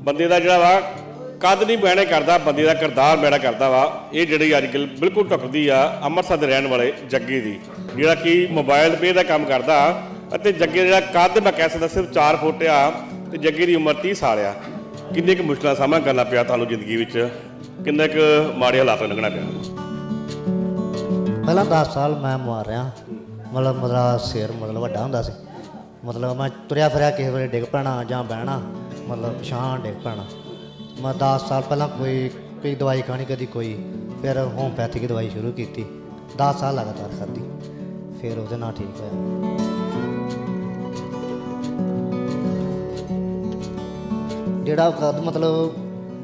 ਬੰਦੇ ਦਾ ਜਿਹੜਾ ਵਾ, ਕੱਦ ਨਹੀਂ ਬਹਿਣੇ ਕਰਦਾ, ਬੰਦੇ ਦਾ ਕਿਰਦਾਰ ਬਹਿਣਾ ਕਰਦਾ ਵਾ। ਇਹ ਜਿਹੜੀ ਅੱਜ ਕੱਲ੍ਹ ਬਿਲਕੁਲ ਟੁੱਕਦੀ ਆ, ਅੰਮ੍ਰਿਤਸਰ ਦੇ ਰਹਿਣ ਵਾਲੇ ਜੱਗੇ ਦੀ। ਜਿਹੜਾ ਕਿ ਮੋਬਾਈਲ ਪੇ ਦਾ ਕੰਮ ਕਰਦਾ ਅਤੇ ਜੱਗੇ ਜਿਹੜਾ ਕੱਦ ਮੈਂ ਕਹਿ ਸਕਦਾ ਸਿਰਫ 4 ਫੁੱਟ ਆ ਤੇ ਜੱਗੇ ਦੀ ਉਮਰ 30 ਸਾਲ ਆ। ਕਿੰਨੇ ਕੁ ਮੁਸ਼ਕਲਾਂ ਦਾ ਸਾਹਮਣਾ ਕਰਨਾ ਪਿਆ ਤੁਹਾਨੂੰ ਜ਼ਿੰਦਗੀ ਵਿੱਚ? ਕਿੰਨੇ ਕੁ ਮਾੜੇ ਹਾਲਾਤਾਂ ਲੰਘਣਾ ਪਿਆ? ਪਹਿਲਾਂ 10 ਸਾਲ ਮੈਂ ਮਾਰ ਰਿਹਾ। ਮਤਲਬ ਮੇਰਾ ਸਿਰ ਮਤਲਬ ਵੱਡਾ ਹੁੰਦਾ ਸੀ। ਮਤਲਬ ਮੈਂ ਤੁਰਿਆ ਫਿਰਿਆ ਕਿਸੇ ਵੇਲੇ ਡਿੱਗ ਪੈਣਾ ਜਾਂ ਬਹਿਣਾ। ਮਤਲਬ ਪਛਾਣ ਡਿੱਗ ਪੈਣਾ ਮੈਂ 10 ਸਾਲ ਪਹਿਲਾਂ ਕੋਈ ਕੋਈ ਦਵਾਈ ਖਾਣੀ, ਕਦੀ ਕੋਈ। ਫਿਰ ਹੋਮਪੈਥਿਕ ਦਵਾਈ ਸ਼ੁਰੂ ਕੀਤੀ। 10 ਸਾਲ ਲਗਾਤਾਰ ਖਾਧੀ। ਫਿਰ ਉਹਦੇ ਨਾਲ ਠੀਕ ਹੋਇਆ। ਜਿਹੜਾ ਕਦ ਮਤਲਬ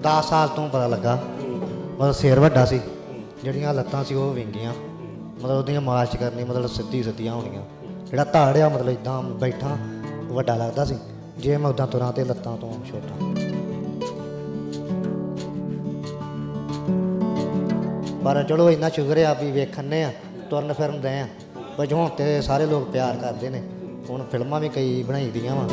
10 ਸਾਲ ਤੋਂ ਪਤਾ ਲੱਗਾ, ਮਤਲਬ ਸਿਰ ਵੱਡਾ ਸੀ। ਜਿਹੜੀਆਂ ਲੱਤਾਂ ਸੀ ਉਹ ਵਿੰਗੀਆਂ। ਮਤਲਬ ਉਹਦੀਆਂ ਮਾਰਚ ਕਰਨੀ, ਮਤਲਬ ਸਿੱਧੀ ਸਿੱਧੀਆਂ ਹੋਣੀਆਂ। ਜਿਹੜਾ ਧਾੜਿਆ ਮਤਲਬ ਇਦਾਂ ਬੈਠਾ, ਵੱਡਾ ਲੱਗਦਾ ਸੀ। ਜੇ ਮੈਂ ਉਦਾਂ ਤੁਰਾਂ ਤੇ ਲੱਤਾਂ ਤੋਂ ਛੋਟਾ। ਪਰ ਚਲੋ ਇੰਨਾ ਸ਼ੁਕਰ ਆ ਵੀ ਵੇਖਣੇ ਆ, ਤੁਰਨ ਫਿਰਨ ਦੇ ਆ। ਪਰ ਤੇ ਸਾਰੇ ਲੋਕ ਪਿਆਰ ਕਰਦੇ ਨੇ, ਹੁਣ ਫਿਲਮਾਂ ਵੀ ਕਈ ਬਣਾਈ ਦੀਆਂ ਵਾ।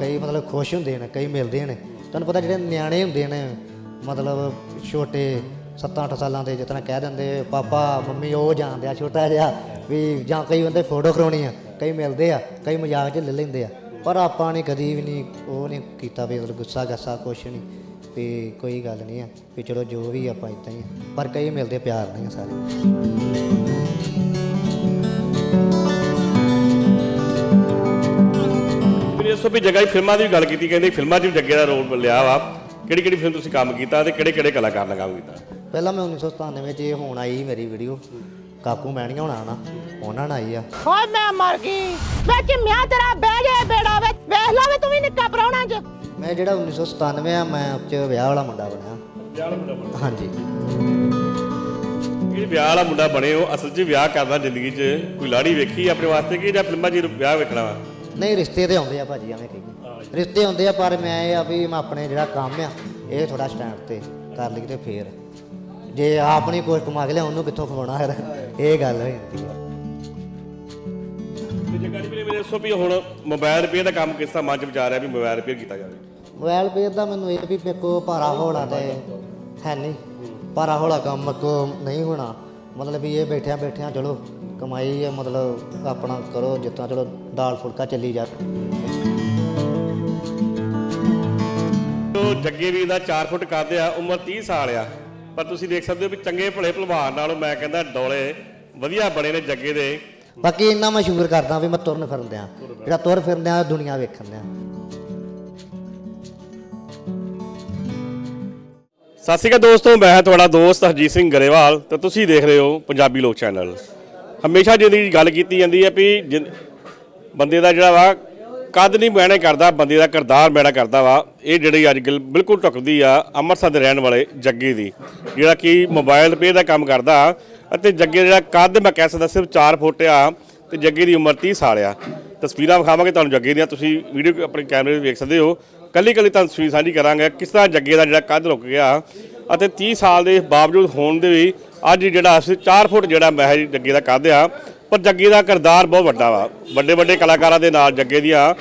ਕਈ ਮਤਲਬ ਖੁਸ਼ ਹੁੰਦੇ ਨੇ, ਕਈ ਮਿਲਦੇ ਨੇ। ਤੁਹਾਨੂੰ ਪਤਾ ਜਿਹੜੇ ਨਿਆਣੇ ਹੁੰਦੇ ਨੇ, ਮਤਲਬ ਛੋਟੇ 7-8 ਸਾਲਾਂ ਦੇ ਜਿਤਨਾ ਕਹਿ ਦਿੰਦੇ, ਪਾਪਾ, ਮੰਮੀ, ਉਹ ਜਾਣਦੇ ਆ, ਛੋਟਾ ਜਿਹਾ। ਵੀ ਜਾਂ ਕਈ ਬੰਦੇ ਫੋਟੋ ਕਰਾਉਣੀ ਆ ਕਈ ਮਿਲਦੇ ਆ ਕਈ ਮਜ਼ਾਕ 'ਚ ਲੈ ਲੈਂਦੇ ਆ। ਪਰ ਆਪਾਂ ਨੇ ਕਦੀ ਵੀ ਨਹੀਂ ਉਹ ਨਹੀਂ ਕੀਤਾ ਵੀ ਮਤਲਬ ਗੁੱਸਾ ਗੱਸਾ ਕੁਛ ਨਹੀਂ ਵੀ ਕੋਈ ਗੱਲ ਨਹੀਂ ਆ ਵੀ ਚਲੋ ਜੋ ਵੀ ਆਪਾਂ ਇਦਾਂ ਹੀ ਆ। ਪਰ ਕਈ ਮਿਲਦੇ ਪਿਆਰ ਨਹੀਂ ਆ ਸਾਰੇ। ਮੇਰੇ ਇਸ ਤੋਂ ਵੀ ਜਗ੍ਹਾ ਹੀ ਫਿਲਮਾਂ ਦੀ ਵੀ ਗੱਲ ਕੀਤੀ ਕਹਿੰਦੇ ਫਿਲਮਾਂ 'ਚ ਵੀ ਜੱਗੇ ਦਾ ਰੋਲ ਲਿਆ ਵਾ। ਕਿਹੜੀ ਕਿਹੜੀ ਫਿਲਮ ਤੁਸੀਂ ਕੰਮ ਕੀਤਾ ਤੇ ਕਿਹੜੇ ਕਿਹੜੇ ਕਲਾਕਾਰ ਨਾਲ ਕੰਮ ਕੀਤਾ? ਪਹਿਲਾਂ ਮੈਂ 1997 ਚ ਇਹ ਹੁਣ ਆਈ ਮੇਰੀ ਵੀਡੀਓ ਕਾਕੂ ਮੈਣੀਆਂ ਹੋਣਾ ਨਾ ਉਹਨਾਂ ਨਾਲ ਆਈ ਆ। ਓਏ ਮੈਂ ਮਰ ਗਈ। ਵਿੱਚ ਮਿਆ ਤੇਰਾ ਬਹਿ ਜੇ ਬੇੜਾ ਵਿੱਚ ਵੇਖ ਲਾ ਵੇ ਤੂੰ ਵੀ ਨਿੱਕਾ ਪਰਾਉਣਾ ਚ ਮੈਂ ਜਿਹੜਾ 1997 ਆ ਮੈਂ ਉਹ 'ਚ ਵਿਆਹ ਵਾਲਾ ਮੁੰਡਾ ਬਣਿਆ। ਵਿਆਹ ਵਾਲਾ ਮੁੰਡਾ ਹਾਂਜੀ। ਇਹ ਵਿਆਹ ਵਾਲਾ ਮੁੰਡਾ ਬਣੇ ਹੋ ਅਸਲ 'ਚ ਵਿਆਹ ਕਰਦਾ ਜ਼ਿੰਦਗੀ 'ਚ। ਕੋਈ ਲਾੜੀ ਵੇਖੀ ਆਪਣੇ ਵਾਸਤੇ ਕਿ ਜਾਂ ਫਿਲਮਾਂ 'ਚ ਵਿਆਹ ਵੇਖਣਾ ਵਾ? ਨਹੀਂ ਰਿਸ਼ਤੇ ਤੇ ਆਉਂਦੇ ਆ ਭਾਜੀ ਐਵੇਂ ਕਹੀ ਰਿਸ਼ਤੇ ਆਉਂਦੇ ਆ ਪਰ ਮੈਂ ਇਹ ਆ ਵੀ ਮੈਂ ਆਪਣੇ ਜਿਹੜਾ ਕੰਮ ਆ ਇਹ ਥੋੜਾ ਸਟੈਂਡ ਤੇ ਕਰ ਲਈ ਤੇ ਫੇਰ। ਜੇ ਆਪ ਨਹੀਂ ਕੁਛ ਕਮਾ ਕੇ ਲਿਆ ਉਹਨੂੰ ਕਿੱਥੋਂ ਖਵਾਉਣਾ ਫਿਰ? ਇਹ ਗੱਲ ਹੋ ਜਾਂਦੀ ਆ ਤੇ ਜੱਗਾ ਜੀ ਵੀਰੇ ਮੇਰੇ ਦੱਸੋ ਵੀ ਹੁਣ ਮੋਬਾਈਲ ਰਿਪੇਅਰ ਦਾ ਕੰਮ ਕਿਸ ਤਰ੍ਹਾਂ ਮਨ 'ਚ ਵਿਚਾਰ ਰਿਹਾ ਵੀ ਮੋਬਾਈਲ ਰਿਪੇਅਰ ਕੀਤਾ ਜਾਵੇ? ਮੋਬਾਈਲ ਪੇਰ ਦਾ ਮੈਨੂੰ ਇਹ ਵੀ ਮੇਰੇ ਕੋ ਭਾਰਾ ਹੋਣਾ ਤੇ ਹੈ ਨਹੀਂ। ਭਾਰਾ ਹੋਲਾ ਕੰਮ ਮੇਰੇ ਕੋ ਨਹੀਂ ਹੋਣਾ। ਮਤਲਬ ਵੀ ਇਹ ਬੈਠਿਆਂ ਬੈਠਿਆਂ ਚਲੋ ਕਮਾਈ ਹੈ ਮਤਲਬ ਆਪਣਾ ਕਰੋ ਜਿੱਦਾਂ ਚਲੋ ਦਾਲ ਫੁਲਕਾ ਚੱਲੀ ਜਾ। ਤੋ ਜੱਗੇ ਵੀਰ ਦਾ 4 ਫੁੱਟ ਕੱਦ ਆ ਉਮਰ 30 ਸਾਲ ਆ। ਪਰ ਤੁਸੀਂ ਦੇਖ ਸਕਦੇ ਹੋ ਵੀ ਚੰਗੇ ਭਲੇ ਭਲਵਾਨ ਨਾਲੋਂ ਮੈਂ ਕਹਿੰਦਾ ਡੋਲੇ ਵਧੀਆ ਬਣੇ ਨੇ ਜੱਗੇ ਦੇ। ਬਾਕੀ ਇੰਨਾ ਮਸ਼ਹੂਰ ਕਰਦਾ ਵੀ ਮੈਂ ਤੁਰਨ ਫਿਰਨ ਦਿਆਂ। ਜਿਹੜਾ ਤੁਰ ਫਿਰਨ ਦਿਆਂ ਦੁਨੀਆ ਵੇਖਣ ਦਿਆਂ। ਸਤਿ ਸ਼੍ਰੀ ਅਕਾਲ ਦੋਸਤੋ ਮੈਂ ਹਾਂ ਤੁਹਾਡਾ ਦੋਸਤ ਹਰਜੀਤ ਸਿੰਘ ਗਰੇਵਾਲ ਤੇ ਤੁਸੀਂ ਦੇਖ ਰਹੇ ਹੋ ਪੰਜਾਬੀ ਲੋਕ ਚੈਨਲ। ਹਮੇਸ਼ਾ 'ਚ ਗੱਲ ਕੀਤੀ ਜਾਂਦੀ ਹੈ ਵੀ ਜਿੰ- ਬੰਦੇ ਦਾ ਜਿਹੜਾ ਵਾ ਕੱਦ ਨਹੀਂ ਬਹਿਣੇ ਕਰਦਾ, ਬੰਦੇ ਦਾ ਕਿਰਦਾਰ ਬਹਿਣਾ ਕਰਦਾ ਵਾ। ਇਹ ਜਿਹੜੀ ਅੱਜ ਕੱਲ੍ਹ ਬਿਲਕੁਲ ਟੁੱਕਦੀ ਆ ਅੰਮ੍ਰਿਤਸਰ ਦੇ ਰਹਿਣ ਵਾਲੇ ਜੱਗੇ ਦੀ, ਜਿਹੜਾ ਕਿ ਮੋਬਾਈਲ ਰਿਪੇਅਰ ਦਾ ਕੰਮ ਕਰਦਾ ਅਤੇ ਜੱਗੇ ਦਾ ਜਿਹੜਾ ਕੱਦ ਮੈਂ ਕਹਿ ਸਕਦਾ ਸਿਰਫ 4 ਫੁੱਟ ਆ ਤੇ ਜੱਗੇ ਦੀ ਉਮਰ 30 ਸਾਲ ਆ। ਤਸਵੀਰਾਂ ਵਿਖਾਵਾਂਗੇ ਤੁਹਾਨੂੰ ਜੱਗੇ ਦੀਆਂ, ਤੁਸੀਂ ਵੀਡੀਓ ਆਪਣੇ ਕੈਮਰੇ ਵਿੱਚ ਵੇਖ ਸਕਦੇ ਹੋ। ਕੱਲੀ ਕੱਲੀ ਤੁਹਾਨੂੰ ਤਸਵੀਰ ਸਾਂਝੀ ਕਰਾਂਗੇ ਕਿਸ ਤਰ੍ਹਾਂ ਜੱਗੇ ਦਾ ਜਿਹੜਾ ਕੱਦ ਰੁਕ ਗਿਆ ਅਤੇ 30 ਸਾਲ ਦੇ ਬਾਵਜੂਦ ਹੋਣ ਦੇ ਵੀ ਅੱਜ ਜਿਹੜਾ ਅਸੀਂ 4 ਫੁੱਟ ਜਿਹੜਾ ਮਹਿਜ ਜੱਗੇ ਦਾ ਕੱਦ ਆ ਪਰ ਜੱਗੇ ਦਾ ਕਿਰਦਾਰ ਬਹੁਤ ਵੱਡਾ ਵਾ। ਵੱਡੇ ਵੱਡੇ ਕਲਾਕਾਰਾਂ ਦੇ ਨਾਲ ਜੱਗੇ ਦੀਆਂ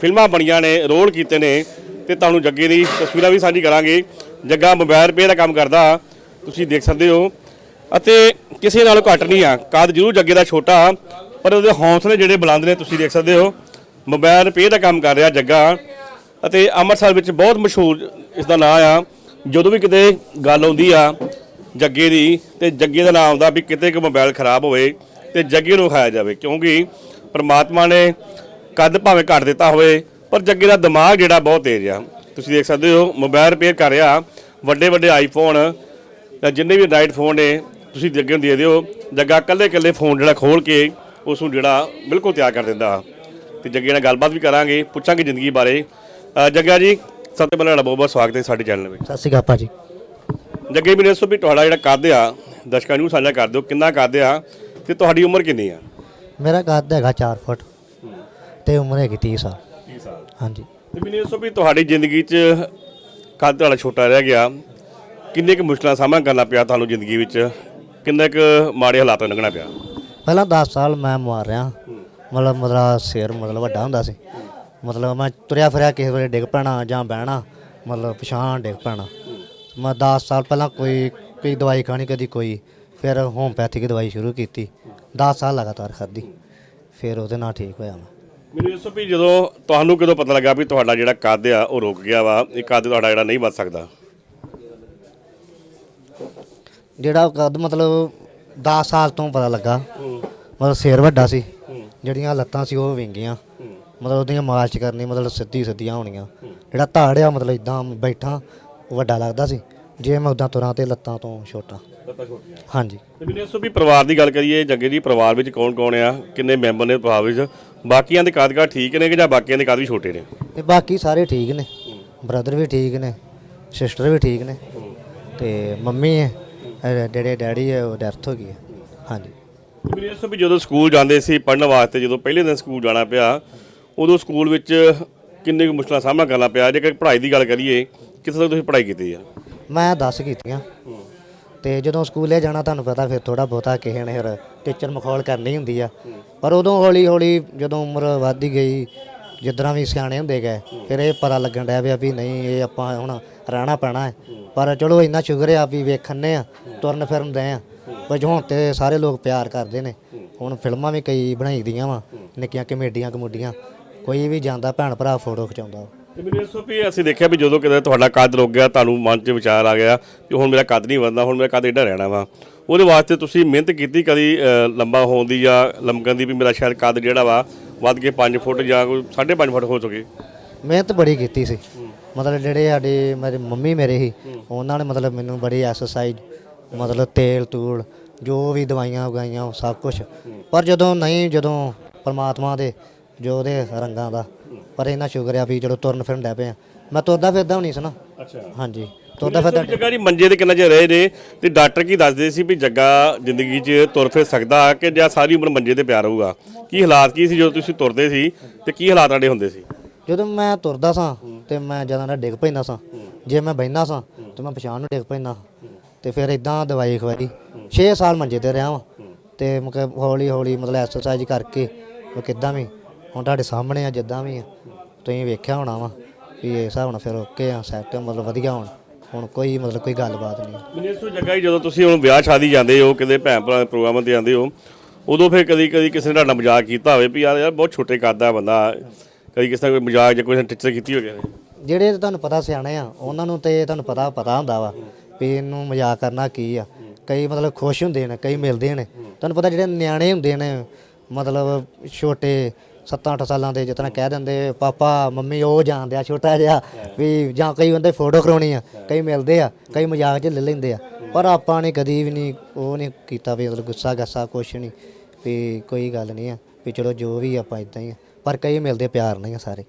ਫਿਲਮਾਂ ਬਣੀਆਂ ਨੇ, ਰੋਲ ਕੀਤੇ ਨੇ ਤੇ ਤੁਹਾਨੂੰ ਜੱਗੇ ਦੀ ਤਸਵੀਰਾਂ ਵੀ ਸਾਂਝੀ ਕਰਾਂਗੇ। ਜੱਗਾ ਮੋਬਾਈਲ ਰਿਪੇਅਰ ਦਾ ਕੰਮ ਕਰਦਾ, ਤੁਸੀਂ ਦੇਖ ਸਕਦੇ ਹੋ। ਅਤੇ ਕਿਸੇ ਨਾਲੋਂ ਘੱਟ ਨਹੀਂ ਆ, ਕਾਦ ਜ਼ਰੂਰ ਜੱਗੇ ਦਾ ਛੋਟਾ, ਪਰ ਉਹਦੇ ਹੌਸਲੇ ਜਿਹੜੇ ਬੁਲੰਦ ਨੇ, ਤੁਸੀਂ ਦੇਖ ਸਕਦੇ ਹੋ। ਮੋਬਾਈਲ ਰਿਪੇਅਰ ਦਾ ਕੰਮ ਕਰ ਰਿਹਾ ਜੱਗਾ। ਅਤੇ ਅੰਮ੍ਰਿਤਸਰ ਵਿੱਚ ਬਹੁਤ ਮਸ਼ਹੂਰ ਇਸ ਦਾ ਨਾਮ ਆ, ਜਦੋਂ ਵੀ ਕਿਤੇ ਗੱਲ ਆਉਂਦੀ ਆ ਜੱਗੇ ਦੀ, ਤੇ ਜੱਗੇ ਦਾ ਨਾਮ ਆਉਂਦਾ ਵੀ ਕਿਤੇ ਕੋ ਮੋਬਾਈਲ ਖਰਾਬ ਹੋਵੇ। ਤੇ ਜੱਗੇ ਨੂੰ ਖਾਇਆ ਜਾਵੇ ਕਿਉਂਕਿ ਪ੍ਰਮਾਤਮਾ ਨੇ ਕੱਦ ਭਾਵੇਂ ਘੱਟ ਦਿੱਤਾ ਹੋਵੇ ਪਰ ਜੱਗੇ ਦਾ ਦਿਮਾਗ ਜਿਹੜਾ ਬਹੁਤ ਤੇਜ਼ ਆ। ਤੁਸੀਂ ਦੇਖ ਸਕਦੇ ਹੋ ਮੋਬਾਈਲ ਰਿਪੇਅਰ ਕਰ ਰਿਹਾ ਵੱਡੇ ਵੱਡੇ ਆਈਫੋਨ ਤਾਂ ਜਿੰਨੇ ਵੀ ਐਂਡਰਾਇਡ ਫੋਨ ਨੇ ਤੁਸੀਂ ਜੱਗੇ ਨੂੰ ਦੇ ਦਿਓ ਜੱਗਾ ਕੱਲੇ ਕੱਲੇ ਫੋਨ ਜਿਹੜਾ ਖੋਲ ਕੇ ਉਸ ਨੂੰ ਜਿਹੜਾ ਬਿਲਕੁਲ ਤਿਆਰ ਕਰ ਦਿੰਦਾ। ਤੇ ਜੱਗੇ ਨਾਲ ਗੱਲਬਾਤ ਵੀ ਕਰਾਂਗੇ ਪੁੱਛਾਂਗੇ ਜ਼ਿੰਦਗੀ ਬਾਰੇ। ਜੱਗਾ ਜੀ ਸਭ ਤੋਂ ਪਹਿਲਾਂ ਤੁਹਾਡਾ ਬਹੁਤ ਬਹੁਤ ਸਵਾਗਤ ਹੈ ਸਾਡੇ ਚੈਨਲ ਵਿੱਚ। ਸਤਿ ਸ਼੍ਰੀ ਅਕਾਲ ਭਾਜੀ। ਜੱਗੇ ਵੀ ਦੱਸੋ ਵੀ ਤੁਹਾਡਾ ਜਿਹੜਾ ਕੱਦ ਆ ਦਰਸ਼ਕਾਂ ਨੂੰ ਸਾਂਝਾ ਕਰ ਦਿਓ ਕਿੰਨਾ ਕੱਦ ਆ ਤੇ ਤੁਹਾਡੀ ਉਮਰ ਕਿੰਨੀ ਆ? ਮੇਰਾ ਕੱਦ ਹੈਗਾ 4 ਫੁੱਟ ਤੇ ਉਮਰ ਹੈਗੀ 30 ਸਾਲ। 30 ਸਾਲ। ਹਾਂਜੀ। ਤੇ ਮੈਨੂੰ ਦੱਸੋ ਵੀ ਤੁਹਾਡੀ ਜ਼ਿੰਦਗੀ 'ਚ ਕੱਦ ਤੁਹਾਡਾ ਛੋਟਾ ਰਹਿ ਗਿਆ। ਕਿੰਨੇ ਕੁ ਮੁਸ਼ਕਲਾਂ ਸਾਹਮਣਾ ਕਰਨਾ ਪਿਆ ਤੁਹਾਨੂੰ ਜ਼ਿੰਦਗੀ ਵਿੱਚ? ਕਿੰਨੇ ਕੁ ਮਾੜੇ ਹਾਲਾਤਾਂ ਲੰਘਣਾ ਪਿਆ? ਪਹਿਲਾਂ 10 ਸਾਲ ਮੈਂ ਮਾਰ ਰਿਹਾ। ਮਤਲਬ ਮਤਲਬ ਸਿਰ ਮਤਲਬ ਵੱਡਾ ਹੁੰਦਾ ਸੀ। ਮਤਲਬ ਮੈਂ ਤੁਰਿਆ ਫਿਰਿਆ ਕਿਸੇ ਵੇਲੇ ਡਿੱਗ ਪੈਣਾ ਜਾਂ ਬਹਿਣਾ ਮਤਲਬ ਪਛਾਣ ਡਿੱਗ ਪੈਣਾ। ਮੈਂ 10 ਸਾਲ ਪਹਿਲਾਂ ਕੋਈ ਕੋਈ ਦਵਾਈ ਖਾਣੀ ਕਦੀ ਕੋਈ। ਫਿਰ ਹੋਮਪੈਥਿਕ ਦਵਾਈ ਸ਼ੁਰੂ ਕੀਤੀ। 10 ਸਾਲ ਲਗਾਤਾਰ ਖਾਧੀ। ਫਿਰ ਉਹਦੇ ਨਾਲ ਠੀਕ ਹੋਇਆ ਮੈਂ। ਮੈਨੂੰ ਦੱਸੋ ਵੀ ਜਦੋਂ ਤੁਹਾਨੂੰ ਕਦੋਂ ਪਤਾ ਲੱਗਾ ਵੀ ਤੁਹਾਡਾ ਜਿਹੜਾ ਕੱਦ ਆ ਉਹ ਰੁਕ ਗਿਆ ਵਾ? ਇਹ ਕੱਦ ਤੁਹਾਡਾ ਜਿਹੜਾ ਨਹੀਂ ਵੱਧ ਸਕਦਾ? ਜਿਹੜਾ ਕਦ ਮਤਲਬ 10 ਸਾਲ ਤੋਂ ਪਤਾ ਲੱਗਾ। ਮਤਲਬ ਸਿਰ ਵੱਡਾ ਸੀ। ਜਿਹੜੀਆਂ ਲੱਤਾਂ ਸੀ ਉਹ ਵਿੰਗੀਆਂ। ਮਤਲਬ ਉਹਦੀਆਂ ਮਾਲਸ਼ ਕਰਨੀ ਮਤਲਬ ਸਿੱਧੀ ਸਿੱਧੀਆਂ ਹੋਣੀਆਂ। ਜਿਹੜਾ ਧਾੜ ਆ ਮਤਲਬ ਇਦਾਂ ਬੈਠਾ ਵੱਡਾ ਲੱਗਦਾ ਸੀ। ਜੇ ਮੈਂ ਉਦਾਂ ਤੁਰਾਂ ਤੇ ਲੱਤਾਂ ਤੋਂ ਛੋਟਾ। ਹਾਂਜੀ। ਤੇ ਮੈਨੂੰ ਦੱਸੋ ਵੀ ਪਰਿਵਾਰ ਦੀ ਗੱਲ ਕਰੀਏ ਜੱਗੇ ਜੀ ਪਰਿਵਾਰ ਵਿੱਚ ਕੌਣ ਕੌਣ ਆ? ਕਿੰਨੇ ਮੈਂਬਰ ਨੇ ਪਰਿਵਾਰ ਵਿੱਚ? ਬਾਕੀਆਂ ਦੇ ਕੱਦ ਕਾਠ ਠੀਕ ਨੇ ਕਿ ਜਾਂ ਬਾਕੀਆਂ ਦੇ ਕੱਦ ਵੀ ਛੋਟੇ ਨੇ? ਤੇ ਬਾਕੀ ਸਾਰੇ ਠੀਕ ਨੇ। ਬ੍ਰਦਰ ਵੀ ਠੀਕ ਨੇ ਸਿਸਟਰ ਵੀ ਠੀਕ ਨੇ। ਤੇ ਮੰਮੀ ਹੈ ਅਹ ਜਿਹੜੇ ਡੈਡੀ ਹੈ ਉਹ ਡੈਥ ਹੋ ਗਈ ਹੈ। ਹਾਂਜੀ। ਮੈਨੂੰ ਦੱਸੋ ਵੀ ਜਦੋਂ ਸਕੂਲ ਜਾਂਦੇ ਸੀ ਪੜ੍ਹਨ ਵਾਸਤੇ ਜਦੋਂ ਪਹਿਲੇ ਦਿਨ ਸਕੂਲ ਜਾਣਾ ਪਿਆ ਉਦੋਂ ਸਕੂਲ ਵਿੱਚ ਕਿੰਨੇ ਕੁ ਮੁਸ਼ਕਲਾਂ ਸਾਹਮਣਾ ਕਰਨਾ ਪਿਆ? ਜੇਕਰ ਪੜ੍ਹਾਈ ਦੀ ਗੱਲ ਕਰੀਏ ਕਿੱਥੇ ਤੱਕ ਤੁਸੀਂ ਪੜ੍ਹਾਈ ਕੀਤੀ ਆ? ਮੈਂ 10 ਕੀਤੀਆਂ। ਤੇ ਜਦੋਂ ਸਕੂਲੇ ਜਾਣਾ ਤੁਹਾਨੂੰ ਪਤਾ ਫਿਰ ਥੋੜਾ ਬਹੁਤਾ ਕਿਸੇ ਨੇ ਫਿਰ ਟੀਚਰ ਮਖੌਲ ਕਰਨੀ ਹੁੰਦੀ ਆ। ਪਰ ਉਦੋਂ ਹੌਲੀ ਹੌਲੀ ਜਦੋਂ ਉਮਰ ਵੱਧਦੀ ਗਈ ਜਿੱਦਾਂ ਵੀ ਸਿਆਣੇ ਹੁੰਦੇ ਗਏ ਫਿਰ ਇਹ ਪਤਾ ਲੱਗਣ ਡਿਆ ਵੀ ਵੀ ਨਹੀਂ ਇਹ ਆਪਾਂ ਹੁਣ ਰਹਿਣਾ ਪੈਣਾ ਹੈ। ਪਰ ਚਲੋ ਇੰਨਾ ਸ਼ੁਕਰ ਆ ਵੀ ਵੇਖਣੇ ਆ ਤੁਰਨ ਫਿਰਨ ਦੇ ਆ। ਪਰ ਹੁਣ ਤੇ ਸਾਰੇ ਲੋਕ ਪਿਆਰ ਕਰਦੇ ਨੇ। ਹੁਣ ਫਿਲਮਾਂ ਵੀ ਕਈ ਬਣਾਈ ਦੀਆਂ ਵਾ ਨਿੱਕੀਆਂ ਕਮੇਡੀਆਂ ਕਮੂਡੀਆਂ ਕੋਈ ਵੀ ਜਾਂਦਾ ਭੈਣ ਭਰਾ ਫੋਟੋ ਖਿਚਾਉਂਦਾ। ਮੈਨੂੰ ਦੱਸੋ ਵੀ ਅਸੀਂ ਦੇਖਿਆ ਵੀ ਜਦੋਂ ਕਿਤੇ ਤੁਹਾਡਾ ਕੱਦ ਰੁਕ ਗਿਆ ਤੁਹਾਨੂੰ ਮਨ 'ਚ ਵਿਚਾਰ ਆ ਗਿਆ ਕਿ ਹੁਣ ਮੇਰਾ ਕੱਦ ਨਹੀਂ ਵਧਦਾ ਹੁਣ ਮੇਰਾ ਕੱਦ ਏਡਾ ਰਹਿਣਾ ਵਾ। ਉਹਦੇ ਵਾਸਤੇ ਤੁਸੀਂ ਮਿਹਨਤ ਕੀਤੀ ਕਦੀ ਅ, ਲੰਬਾ ਹੋਣ ਦੀ ਜਾਂ ਲਮਕਣ ਦੀ ਵੀ ਮੇਰਾ ਸ਼ਾਇਦ ਕੱਦ ਜਿਹੜਾ ਵਾ ਵੱਧ ਕੇ 5 ਫੁੱਟ ਜਾਂ ਕੋਈ 5.5 ਫੁੱਟ ਹੋ ਸਕੇ? ਮਿਹਨਤ ਬੜੀ ਕੀਤੀ ਸੀ। ਮਤਲਬ ਜਿਹੜੇ ਸਾਡੇ ਮੇਰੇ ਮੰਮੀ ਮੇਰੇ ਸੀ ਉਹਨਾਂ ਨੇ ਮਤਲਬ ਮੈਨੂੰ ਬੜੀ ਐਕਸਰਸਾਈਜ਼ ਮਤਲਬ ਤੇਲ ਤੂਲ ਜੋ ਵੀ ਦਵਾਈਆਂ ਉਗਾਈਆਂ ਸਭ ਕੁਝ ਪਰ ਜਦੋਂ ਨਹੀਂ ਜਦੋਂ ਪਰਮਾਤਮਾ ਦੇ ਜੋ ਉਹਦੇ ਰੰਗਾਂ ਦਾ ਪਰ ਇਹਨਾਂ ਸ਼ੁਕਰ ਆ ਵੀ ਜਦੋਂ ਤੁਰਨ ਫਿਰਨ ਡੈ ਪਏ ਆ। ਮੈਂ ਤੁਰਦਾ ਫਿਰਦਾ ਹੁਣੀ ਸੀ ਨਾ। ਅੱਛਾ। ਹਾਂਜੀ ਤੁਰਦਾ ਫਿਰਦਾ ਜੱਗਾ ਜੀ ਮੰਜੇ ਤੇ ਕਿੰਨਾ ਚਿਰ ਰਹੇ ਨੇ ਤੇ ਡਾਕਟਰ ਕੀ ਦੱਸਦੇ ਸੀ ਵੀ ਜੱਗਾ ਜ਼ਿੰਦਗੀ 'ਚ ਤੁਰ ਫਿਰ ਸਕਦਾ ਕਿ ਜਾਂ ਸਾਰੀ ਉਮਰ ਮੰਜੇ ਤੇ ਪਿਆ ਰਹੂਗਾ? ਕੀ ਹਾਲਾਤ ਕੀ ਸੀ ਜਦੋਂ ਤੁਸੀਂ ਤੁਰਦੇ ਸੀ ਤੇ ਕੀ ਹਾਲਾਤ ਤੁਹਾਡੇ ਹੁੰਦੇ ਸੀ? ਜਦੋਂ ਮੈਂ ਤੁਰਦਾ ਸਾਂ ਤੇ ਮੈਂ ਜਦੋਂ ਨਾ ਡਿੱਗ ਪੈਂਦਾ ਸਾਂ। ਜੇ ਮੈਂ ਬਹਿੰਦਾ ਸਾਂ ਤੇ ਮੈਂ ਪਛਾਣ ਨੂੰ ਡਿੱਗ ਪੈਂਦਾ। ਤੇ ਫਿਰ ਇਦਾਂ ਦਵਾਈ ਖਵਾਈ। 6 ਸਾਲ ਮੰਜੇ ਤੇ ਰਿਹਾ ਵਾਂ। ਤੇ ਮਤਲਬ ਹੌਲੀ ਹੌਲੀ ਮਤਲਬ ਐਕਸਰਸਾਈਜ਼ ਕਰਕੇ ਮੈਂ ਕਿੱਦਾਂ ਵੀ ਹੁਣ ਤੁਹਾਡੇ ਸਾਹਮਣੇ ਆ ਜਿੱਦਾਂ ਵੀ ਆ। ਤੁਸੀਂ ਵੇਖਿਆ ਹੋਣਾ ਵਾ ਵੀ ਇਹ ਹਿਸਾਬ ਨਾਲ ਫਿਰ ਓਕੇ ਆ ਸੈਟ ਮਤਲਬ ਵਧੀਆ ਹੁਣ। ਹੁਣ ਕੋਈ ਮਤਲਬ ਕੋਈ ਗੱਲਬਾਤ ਨਹੀਂ। ਮੈਨੂੰ ਇਸ ਤੋਂ ਜੱਗਾ ਜੀ ਜਦੋਂ ਤੁਸੀਂ ਹੁਣ ਵਿਆਹ ਸ਼ਾਦੀ ਜਾਂਦੇ ਹੋ ਕਿਤੇ ਭੈਣ ਭਰਾ ਦੇ ਪ੍ਰੋਗਰਾਮਾਂ ਤੇ ਜਾਂਦੇ ਹੋ ਉਦੋਂ ਫਿਰ ਕਦੀ ਕਦੀ ਕਿਸੇ ਨੇ ਤੁਹਾਡਾ ਮਜ਼ਾਕ ਕੀਤਾ ਹੋਵੇ ਵੀ ਯਾਰ ਯਾਰ ਬਹੁਤ ਛੋਟੇ ਕੱਦ ਦਾ ਬੰਦਾ। ਕਦੀ ਕਿਸੇ ਨੇ ਕੋਈ ਮਜ਼ਾਕ ਜਾਂ ਕੋਈ ਟੀਚਰ ਕੀਤੀ ਹੋਵੇ ਨੇ? ਜਿਹੜੇ ਤਾਂ ਤੁਹਾਨੂੰ ਪਤਾ ਸਿਆਣੇ ਆ ਉਹਨਾਂ ਨੂੰ ਤੇ ਤੁਹਾਨੂੰ ਪਤਾ ਪਤਾ ਹੁੰਦਾ ਵਾ ਵੀ ਇਹਨੂੰ ਮਜ਼ਾਕ ਕਰਨਾ ਕੀ ਆ। ਕਈ ਮਤਲਬ ਖੁਸ਼ ਹੁੰਦੇ ਨੇ ਕਈ ਮਿਲਦੇ ਨੇ। ਤੁਹਾਨੂੰ ਪਤਾ ਜਿਹੜੇ ਨਿਆਣੇ ਹੁੰਦੇ ਨੇ ਮਤਲਬ ਛੋਟੇ 7-8 ਸਾਲਾਂ ਦੇ ਜਿਤਨਾ ਕਹਿ ਦਿੰਦੇ ਪਾਪਾ ਮੰਮੀ ਉਹ ਜਾਣਦੇ ਆ ਛੋਟਾ ਜਿਹਾ ਵੀ ਜਾਂ ਕਈ ਬੰਦੇ ਫੋਟੋ ਕਰਾਉਣੀ ਆ ਕਈ ਮਿਲਦੇ ਆ ਕਈ ਮਜ਼ਾਕ 'ਚ ਲੈ ਲੈਂਦੇ ਆ। ਪਰ ਆਪਾਂ ਨੇ ਕਦੀ ਵੀ ਨਹੀਂ ਉਹ ਨਹੀਂ ਕੀਤਾ ਵੀ ਮਤਲਬ ਗੁੱਸਾ ਗੱਸਾ ਕੁਛ ਨਹੀਂ ਵੀ ਕੋਈ ਗੱਲ ਨਹੀਂ ਆ ਵੀ ਚਲੋ ਜੋ ਵੀ ਆਪਾਂ ਇਦਾਂ ਹੀ ਆ। ਪਰ ਕਈ ਮਿਲਦੇ ਪਿਆਰ ਨਹੀਂ ਆ ਸਾਰੇ।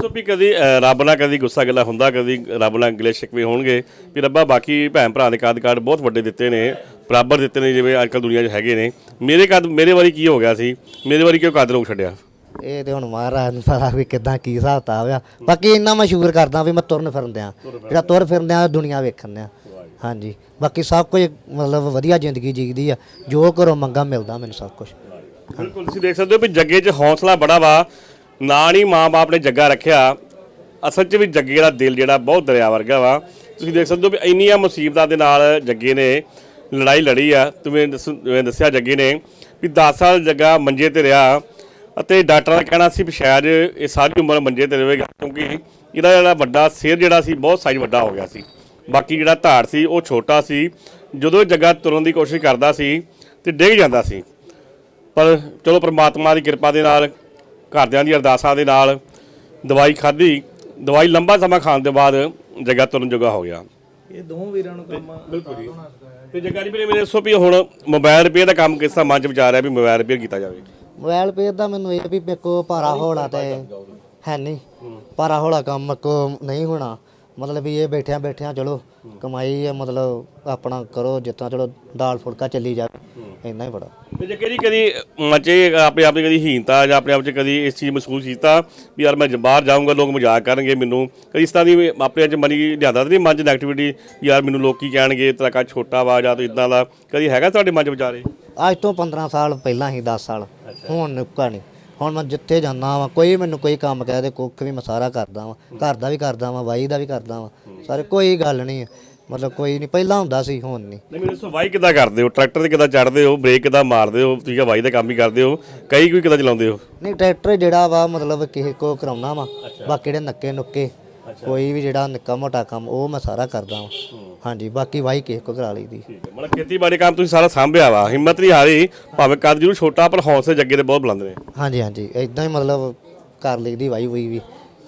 ਤੋਂ ਵੀ ਕਦੀ ਅ, ਰੱਬ ਨਾਲ ਕਦੀ ਗੁੱਸਾ ਗਿਲਾ ਹੁੰਦਾ ਕਦੀ ਰੱਬ ਨਾਲ ਗਿਲੇ ਸ਼ਿਕਵੇ ਹੋਣਗੇ। ਵੀ ਰੱਬਾ ਬਾਕੀ ਭੈਣ ਭਰਾ ਦੇ ਕੱਦ ਕਾਠ ਬਹੁਤ ਵੱਡੇ ਦਿੱਤੇ ਨੇ ਬਰਾਬਰ ਦਿੱਤੇ ਨੇ ਜਿਵੇਂ ਅੱਜ ਕੱਲ੍ਹ ਦੁਨੀਆ 'ਚ ਹੈਗੇ ਨੇ। ਮੇਰੇ ਕੱਦ ਮੇਰੇ ਵਾਰੀ ਕੀ ਹੋ ਗਿਆ ਸੀ? ਮੇਰੇ ਵਾਰੀ ਕਿਉਂ ਕੱਦ ਰੋਕ ਛੱਡਿਆ? ਇਹ ਤੇ ਹੁਣ ਮਹਾਰਾਜ ਨੂੰ ਪਤਾ ਵੀ ਕਿਦਾਂ ਕੀ ਹਿਸਾਬ ਕਿਤਾਬ ਆ। ਬਾਕੀ ਇੰਨਾ ਮਸ਼ਹੂਰ ਕਰਦਾ ਵੀ ਮੈਂ ਤੁਰਨ ਫਿਰਨ ਦਿਆਂ ਜਿਹੜਾ ਤੁਰ ਫਿਰਨ ਦਿਆਂ ਦੁਨੀਆ ਵੇਖਣ ਦਿਆਂ ਹਾਂਜੀ। ਬਾਕੀ ਸਭ ਕੁਝ ਮਤਲਬ ਵਧੀਆ ਜ਼ਿੰਦਗੀ ਜੀਦੀ ਆ। ਜੋ ਘਰੋਂ ਮੰਗਾ ਮਿਲਦਾ ਮੈਨੂੰ ਸਭ ਕੁਝ। ਬਿਲਕੁਲ ਤੁਸੀਂ ਦੇਖ ਸਕਦੇ ਹੋ ਵੀ ਜੱਗੇ 'ਚ ਹੌਸਲਾ ਬੜਾ ਵਾ। ਨਾ ਨਹੀਂ ਮਾਂ-ਬਾਪ ਨੇ ਜੱਗਾ ਰੱਖਿਆ। ਅਸਲ 'ਚ ਵੀ ਜੱਗੇ ਦਾ ਦਿਲ ਜਿਹੜਾ ਬਹੁਤ ਦਰਿਆ ਵਰਗਾ ਵਾ। ਤੁਸੀਂ ਦੇਖ ਸਕਦੇ ਹੋ ਵੀ ਇੰਨੀਆਂ ਮੁਸੀਬਤਾਂ ਦੇ ਨਾਲ ਜੱਗੇ ਨੇ ਲੜਾਈ ਲੜੀ ਆ। ਤੁਵੇਂ ਦੱਸਿਆ ਜੱਗੇ ਨੇ ਵੀ 10 ਸਾਲ ਜੱਗਾ ਮੰਜੇ ਤੇ ਰਿਹਾ। ਅਤੇ ਡਾਕਟਰਾਂ ਦਾ ਕਹਿਣਾ ਸੀ ਵੀ ਸ਼ਾਇਦ ਇਹ ਸਾਰੀ ਉਮਰ ਮੰਜੇ ਤੇ ਰਹੇਗਾ ਕਿਉਂਕਿ ਇਹਦਾ ਜਿਹੜਾ ਵੱਡਾ ਸਿਰ ਜਿਹੜਾ ਸੀ ਬਹੁਤ ਸਾਈਜ਼ ਵੱਡਾ ਹੋ ਗਿਆ ਸੀ। ਬਾਕੀ ਜਿਹੜਾ ਧਾੜ ਸੀ ਉਹ ਛੋਟਾ ਸੀ। ਜਦੋਂ ਇਹ ਜੱਗਾ ਤੁਰਨ ਦੀ ਕੋਸ਼ਿਸ਼ ਕਰਦਾ ਸੀ ਤੇ ਡਿੱਗ ਜਾਂਦਾ ਸੀ। ਪਰ ਚਲੋ ਪ੍ਰਮਾਤਮਾ ਦੀ ਕਿਰਪਾ ਦੇ ਨਾਲ ਘਰਦਿਆਂ ਦੀ ਅਰਦਾਸਾਂ ਦੇ ਨਾਲ ਦਵਾਈ ਖਾਧੀ। ਦਵਾਈ ਲੰਬਾ ਸਮਾਂ ਖਾਣ ਦੇ ਬਾਅਦ ਜਗਾ ਤੁਰਨ ਜੋਗਾ ਹੋ ਗਿਆ। ਇਹ ਦੋ ਵੀਰਾਂ ਨੂੰ ਕੰਮ ਬਿਲਕੁਲ ਜੀ। ਤੇ ਜਗਾ ਜੀ ਮੇਰੇ ਵੀ ਹੁਣ ਮੋਬਾਈਲ ਰਿਪੇਅਰ ਦਾ ਕੰਮ ਕਿਸ ਤਰ੍ਹਾਂ ਮਨ ਚ ਵਿਚਾਰ ਹੈ ਵੀ ਮੋਬਾਈਲ ਰਿਪੇਅਰ ਕੀਤਾ ਜਾਵੇ? ਮੋਬਾਈਲ ਪੇ ਦਾ ਮੈਨੂੰ ਇਹ ਵੀ ਮੇਰੇ ਕੋ ਭਾਰਾ ਹੌਲਾ ਤੇ ਹੈ ਨਹੀਂ। ਭਾਰਾ ਹੌਲਾ ਕੰਮ ਮੇਰੇ ਕੋ ਨਹੀਂ ਹੋਣਾ। ਮਤਲਬ ਵੀ ਇਹ ਬੈਠਿਆਂ ਬੈਠਿਆਂ ਚਲੋ ਕਮਾਈ ਹੈ ਮਤਲਬ ਆਪਣਾ ਕਰੋ ਜਿੱਦਾਂ ਚਲੋ ਦਾਲ ਫੁਲਕਾ ਚੱਲੀ ਜਾਵੇ ਇੰਨਾ ਹੀ ਬੜਾ। ਤੇ ਜੇ ਕਦੀ ਕਦੀ ਮਚੇ ਆਪਣੇ ਆਪ ਕਦੀ ਹੀਨਤਾ ਜਾਂ ਆਪਣੇ ਆਪ 'ਚ ਕਦੀ ਇਸ ਚੀਜ਼ ਮਹਿਸੂਸ ਕੀਤਾ ਵੀ ਯਾਰ ਮੈਂ ਬਾਹਰ ਜਾਊਂਗਾ ਲੋਕ ਮਜ਼ਾਕ ਕਰਨਗੇ ਮੈਨੂੰ। ਕਦੀ ਇਸ ਤਰ੍ਹਾਂ ਦੀ ਆਪਣੇ 'ਚ ਮਨੀ ਲਿਆਂਦਾ ਤਾਂ ਨਹੀਂ ਮਨ 'ਚ ਨੈਗੇਟਿਵਿਟੀ ਯਾਰ ਮੈਨੂੰ ਲੋਕ ਕੀ ਕਹਿਣਗੇ ਤੇਰਾ ਕੱਦ ਛੋਟਾ ਵਾ ਜਾਂ ਤੂੰ ਇਦਾਂ ਦਾ। ਕਦੀ ਹੈਗਾ ਤੁਹਾਡੇ ਮਨ 'ਚ ਵਿਚਾਰੇ? ਅੱਜ ਤੋਂ 15 ਸਾਲ ਪਹਿਲਾਂ ਹੀ 10 ਸਾਲ। ਹੁਣ ਨੁਕਾ ਨਹੀਂ। ਹੁਣ ਮੈਂ ਜਿੱਥੇ ਜਾਂਦਾ ਵਾਂ ਕੋਈ ਮੈਨੂੰ ਕੋਈ ਕੰਮ ਕਹਿ ਦੇ ਕੁੱਖ ਵੀ ਮੈਂ ਸਾਰਾ ਕਰਦਾ ਵਾਂ। ਘਰ ਦਾ ਵੀ ਕਰਦਾ ਵਾਂ ਵਾਈ ਦਾ ਵੀ ਕਰਦਾ ਵਾਂ। ਸਾਰੇ ਕੋਈ ਗੱਲ ਨਹੀਂ ਹੈ। ਮਤਲਬ ਕੋਈ ਨਹੀਂ ਪਹਿਲਾਂ ਹੁੰਦਾ ਸੀ ਹੁਣ ਨਹੀਂ। ਨਹੀਂ ਮੈਨੂੰ ਦੱਸੋ ਵਾਈ ਕਿੱਦਾਂ ਕਰਦੇ ਹੋ? ਟਰੈਕਟਰ ਤੇ ਕਿੱਦਾਂ ਚੜਦੇ ਹੋ? ਬ੍ਰੇਕ ਕਿੱਦਾਂ ਮਾਰਦੇ ਹੋ? ਤੁਸੀਂ ਆ ਵਾਈ ਦਾ ਕੰਮ ਹੀ ਕਰਦੇ ਹੋ। ਕਈ ਕੋਈ ਕਿੱਦਾਂ ਚਲਾਉਂਦੇ ਹੋ? ਨਹੀਂ ਟਰੈਕਟਰ ਜਿਹੜਾ ਵਾ ਮਤਲਬ ਕਿਸੇ ਕੋ ਕਰਾਉਣਾ ਵਾ ਬਾਕੀ ਜਿਹੜੇ ਨੱਕੇ ਨੁੱਕੇ ਕੋਈ ਵੀ ਜਿਹੜਾ ਨਿੱਕਾ ਮੋਟਾ ਕੰਮ ਉਹ ਮੈਂ ਸਾਰਾ ਕਰਦਾ ਵਾਂ। ਹਾਂਜੀ ਬਾਕੀ ਵਾਈ ਕਿਸੇ ਕੋ ਕਰਾ ਲਈਦੀ। ਠੀਕ ਹੈ ਮਤਲਬ ਖੇਤੀਬਾੜੀ ਕੰਮ ਤੁਸੀਂ ਸਾਰਾ ਸਾਂਭਿਆ ਵਾ ਹਿੰਮਤ ਨਹੀਂ ਹਾਰੀ ਭਾਵੇਂ ਕੱਦ ਜ਼ਰੂਰ ਛੋਟਾ ਪਰ ਹੌਸਲੇ ਜੱਗੇ ਦੇ ਬਹੁਤ ਬੁਲੰਦ ਨੇ। ਹਾਂਜੀ ਹਾਂਜੀ ਇਦਾਂ ਹੀ ਮਤਲਬ ਕਰ ਲਈਦੀ ਵਾਈ ਵੂਈ ਵੀ।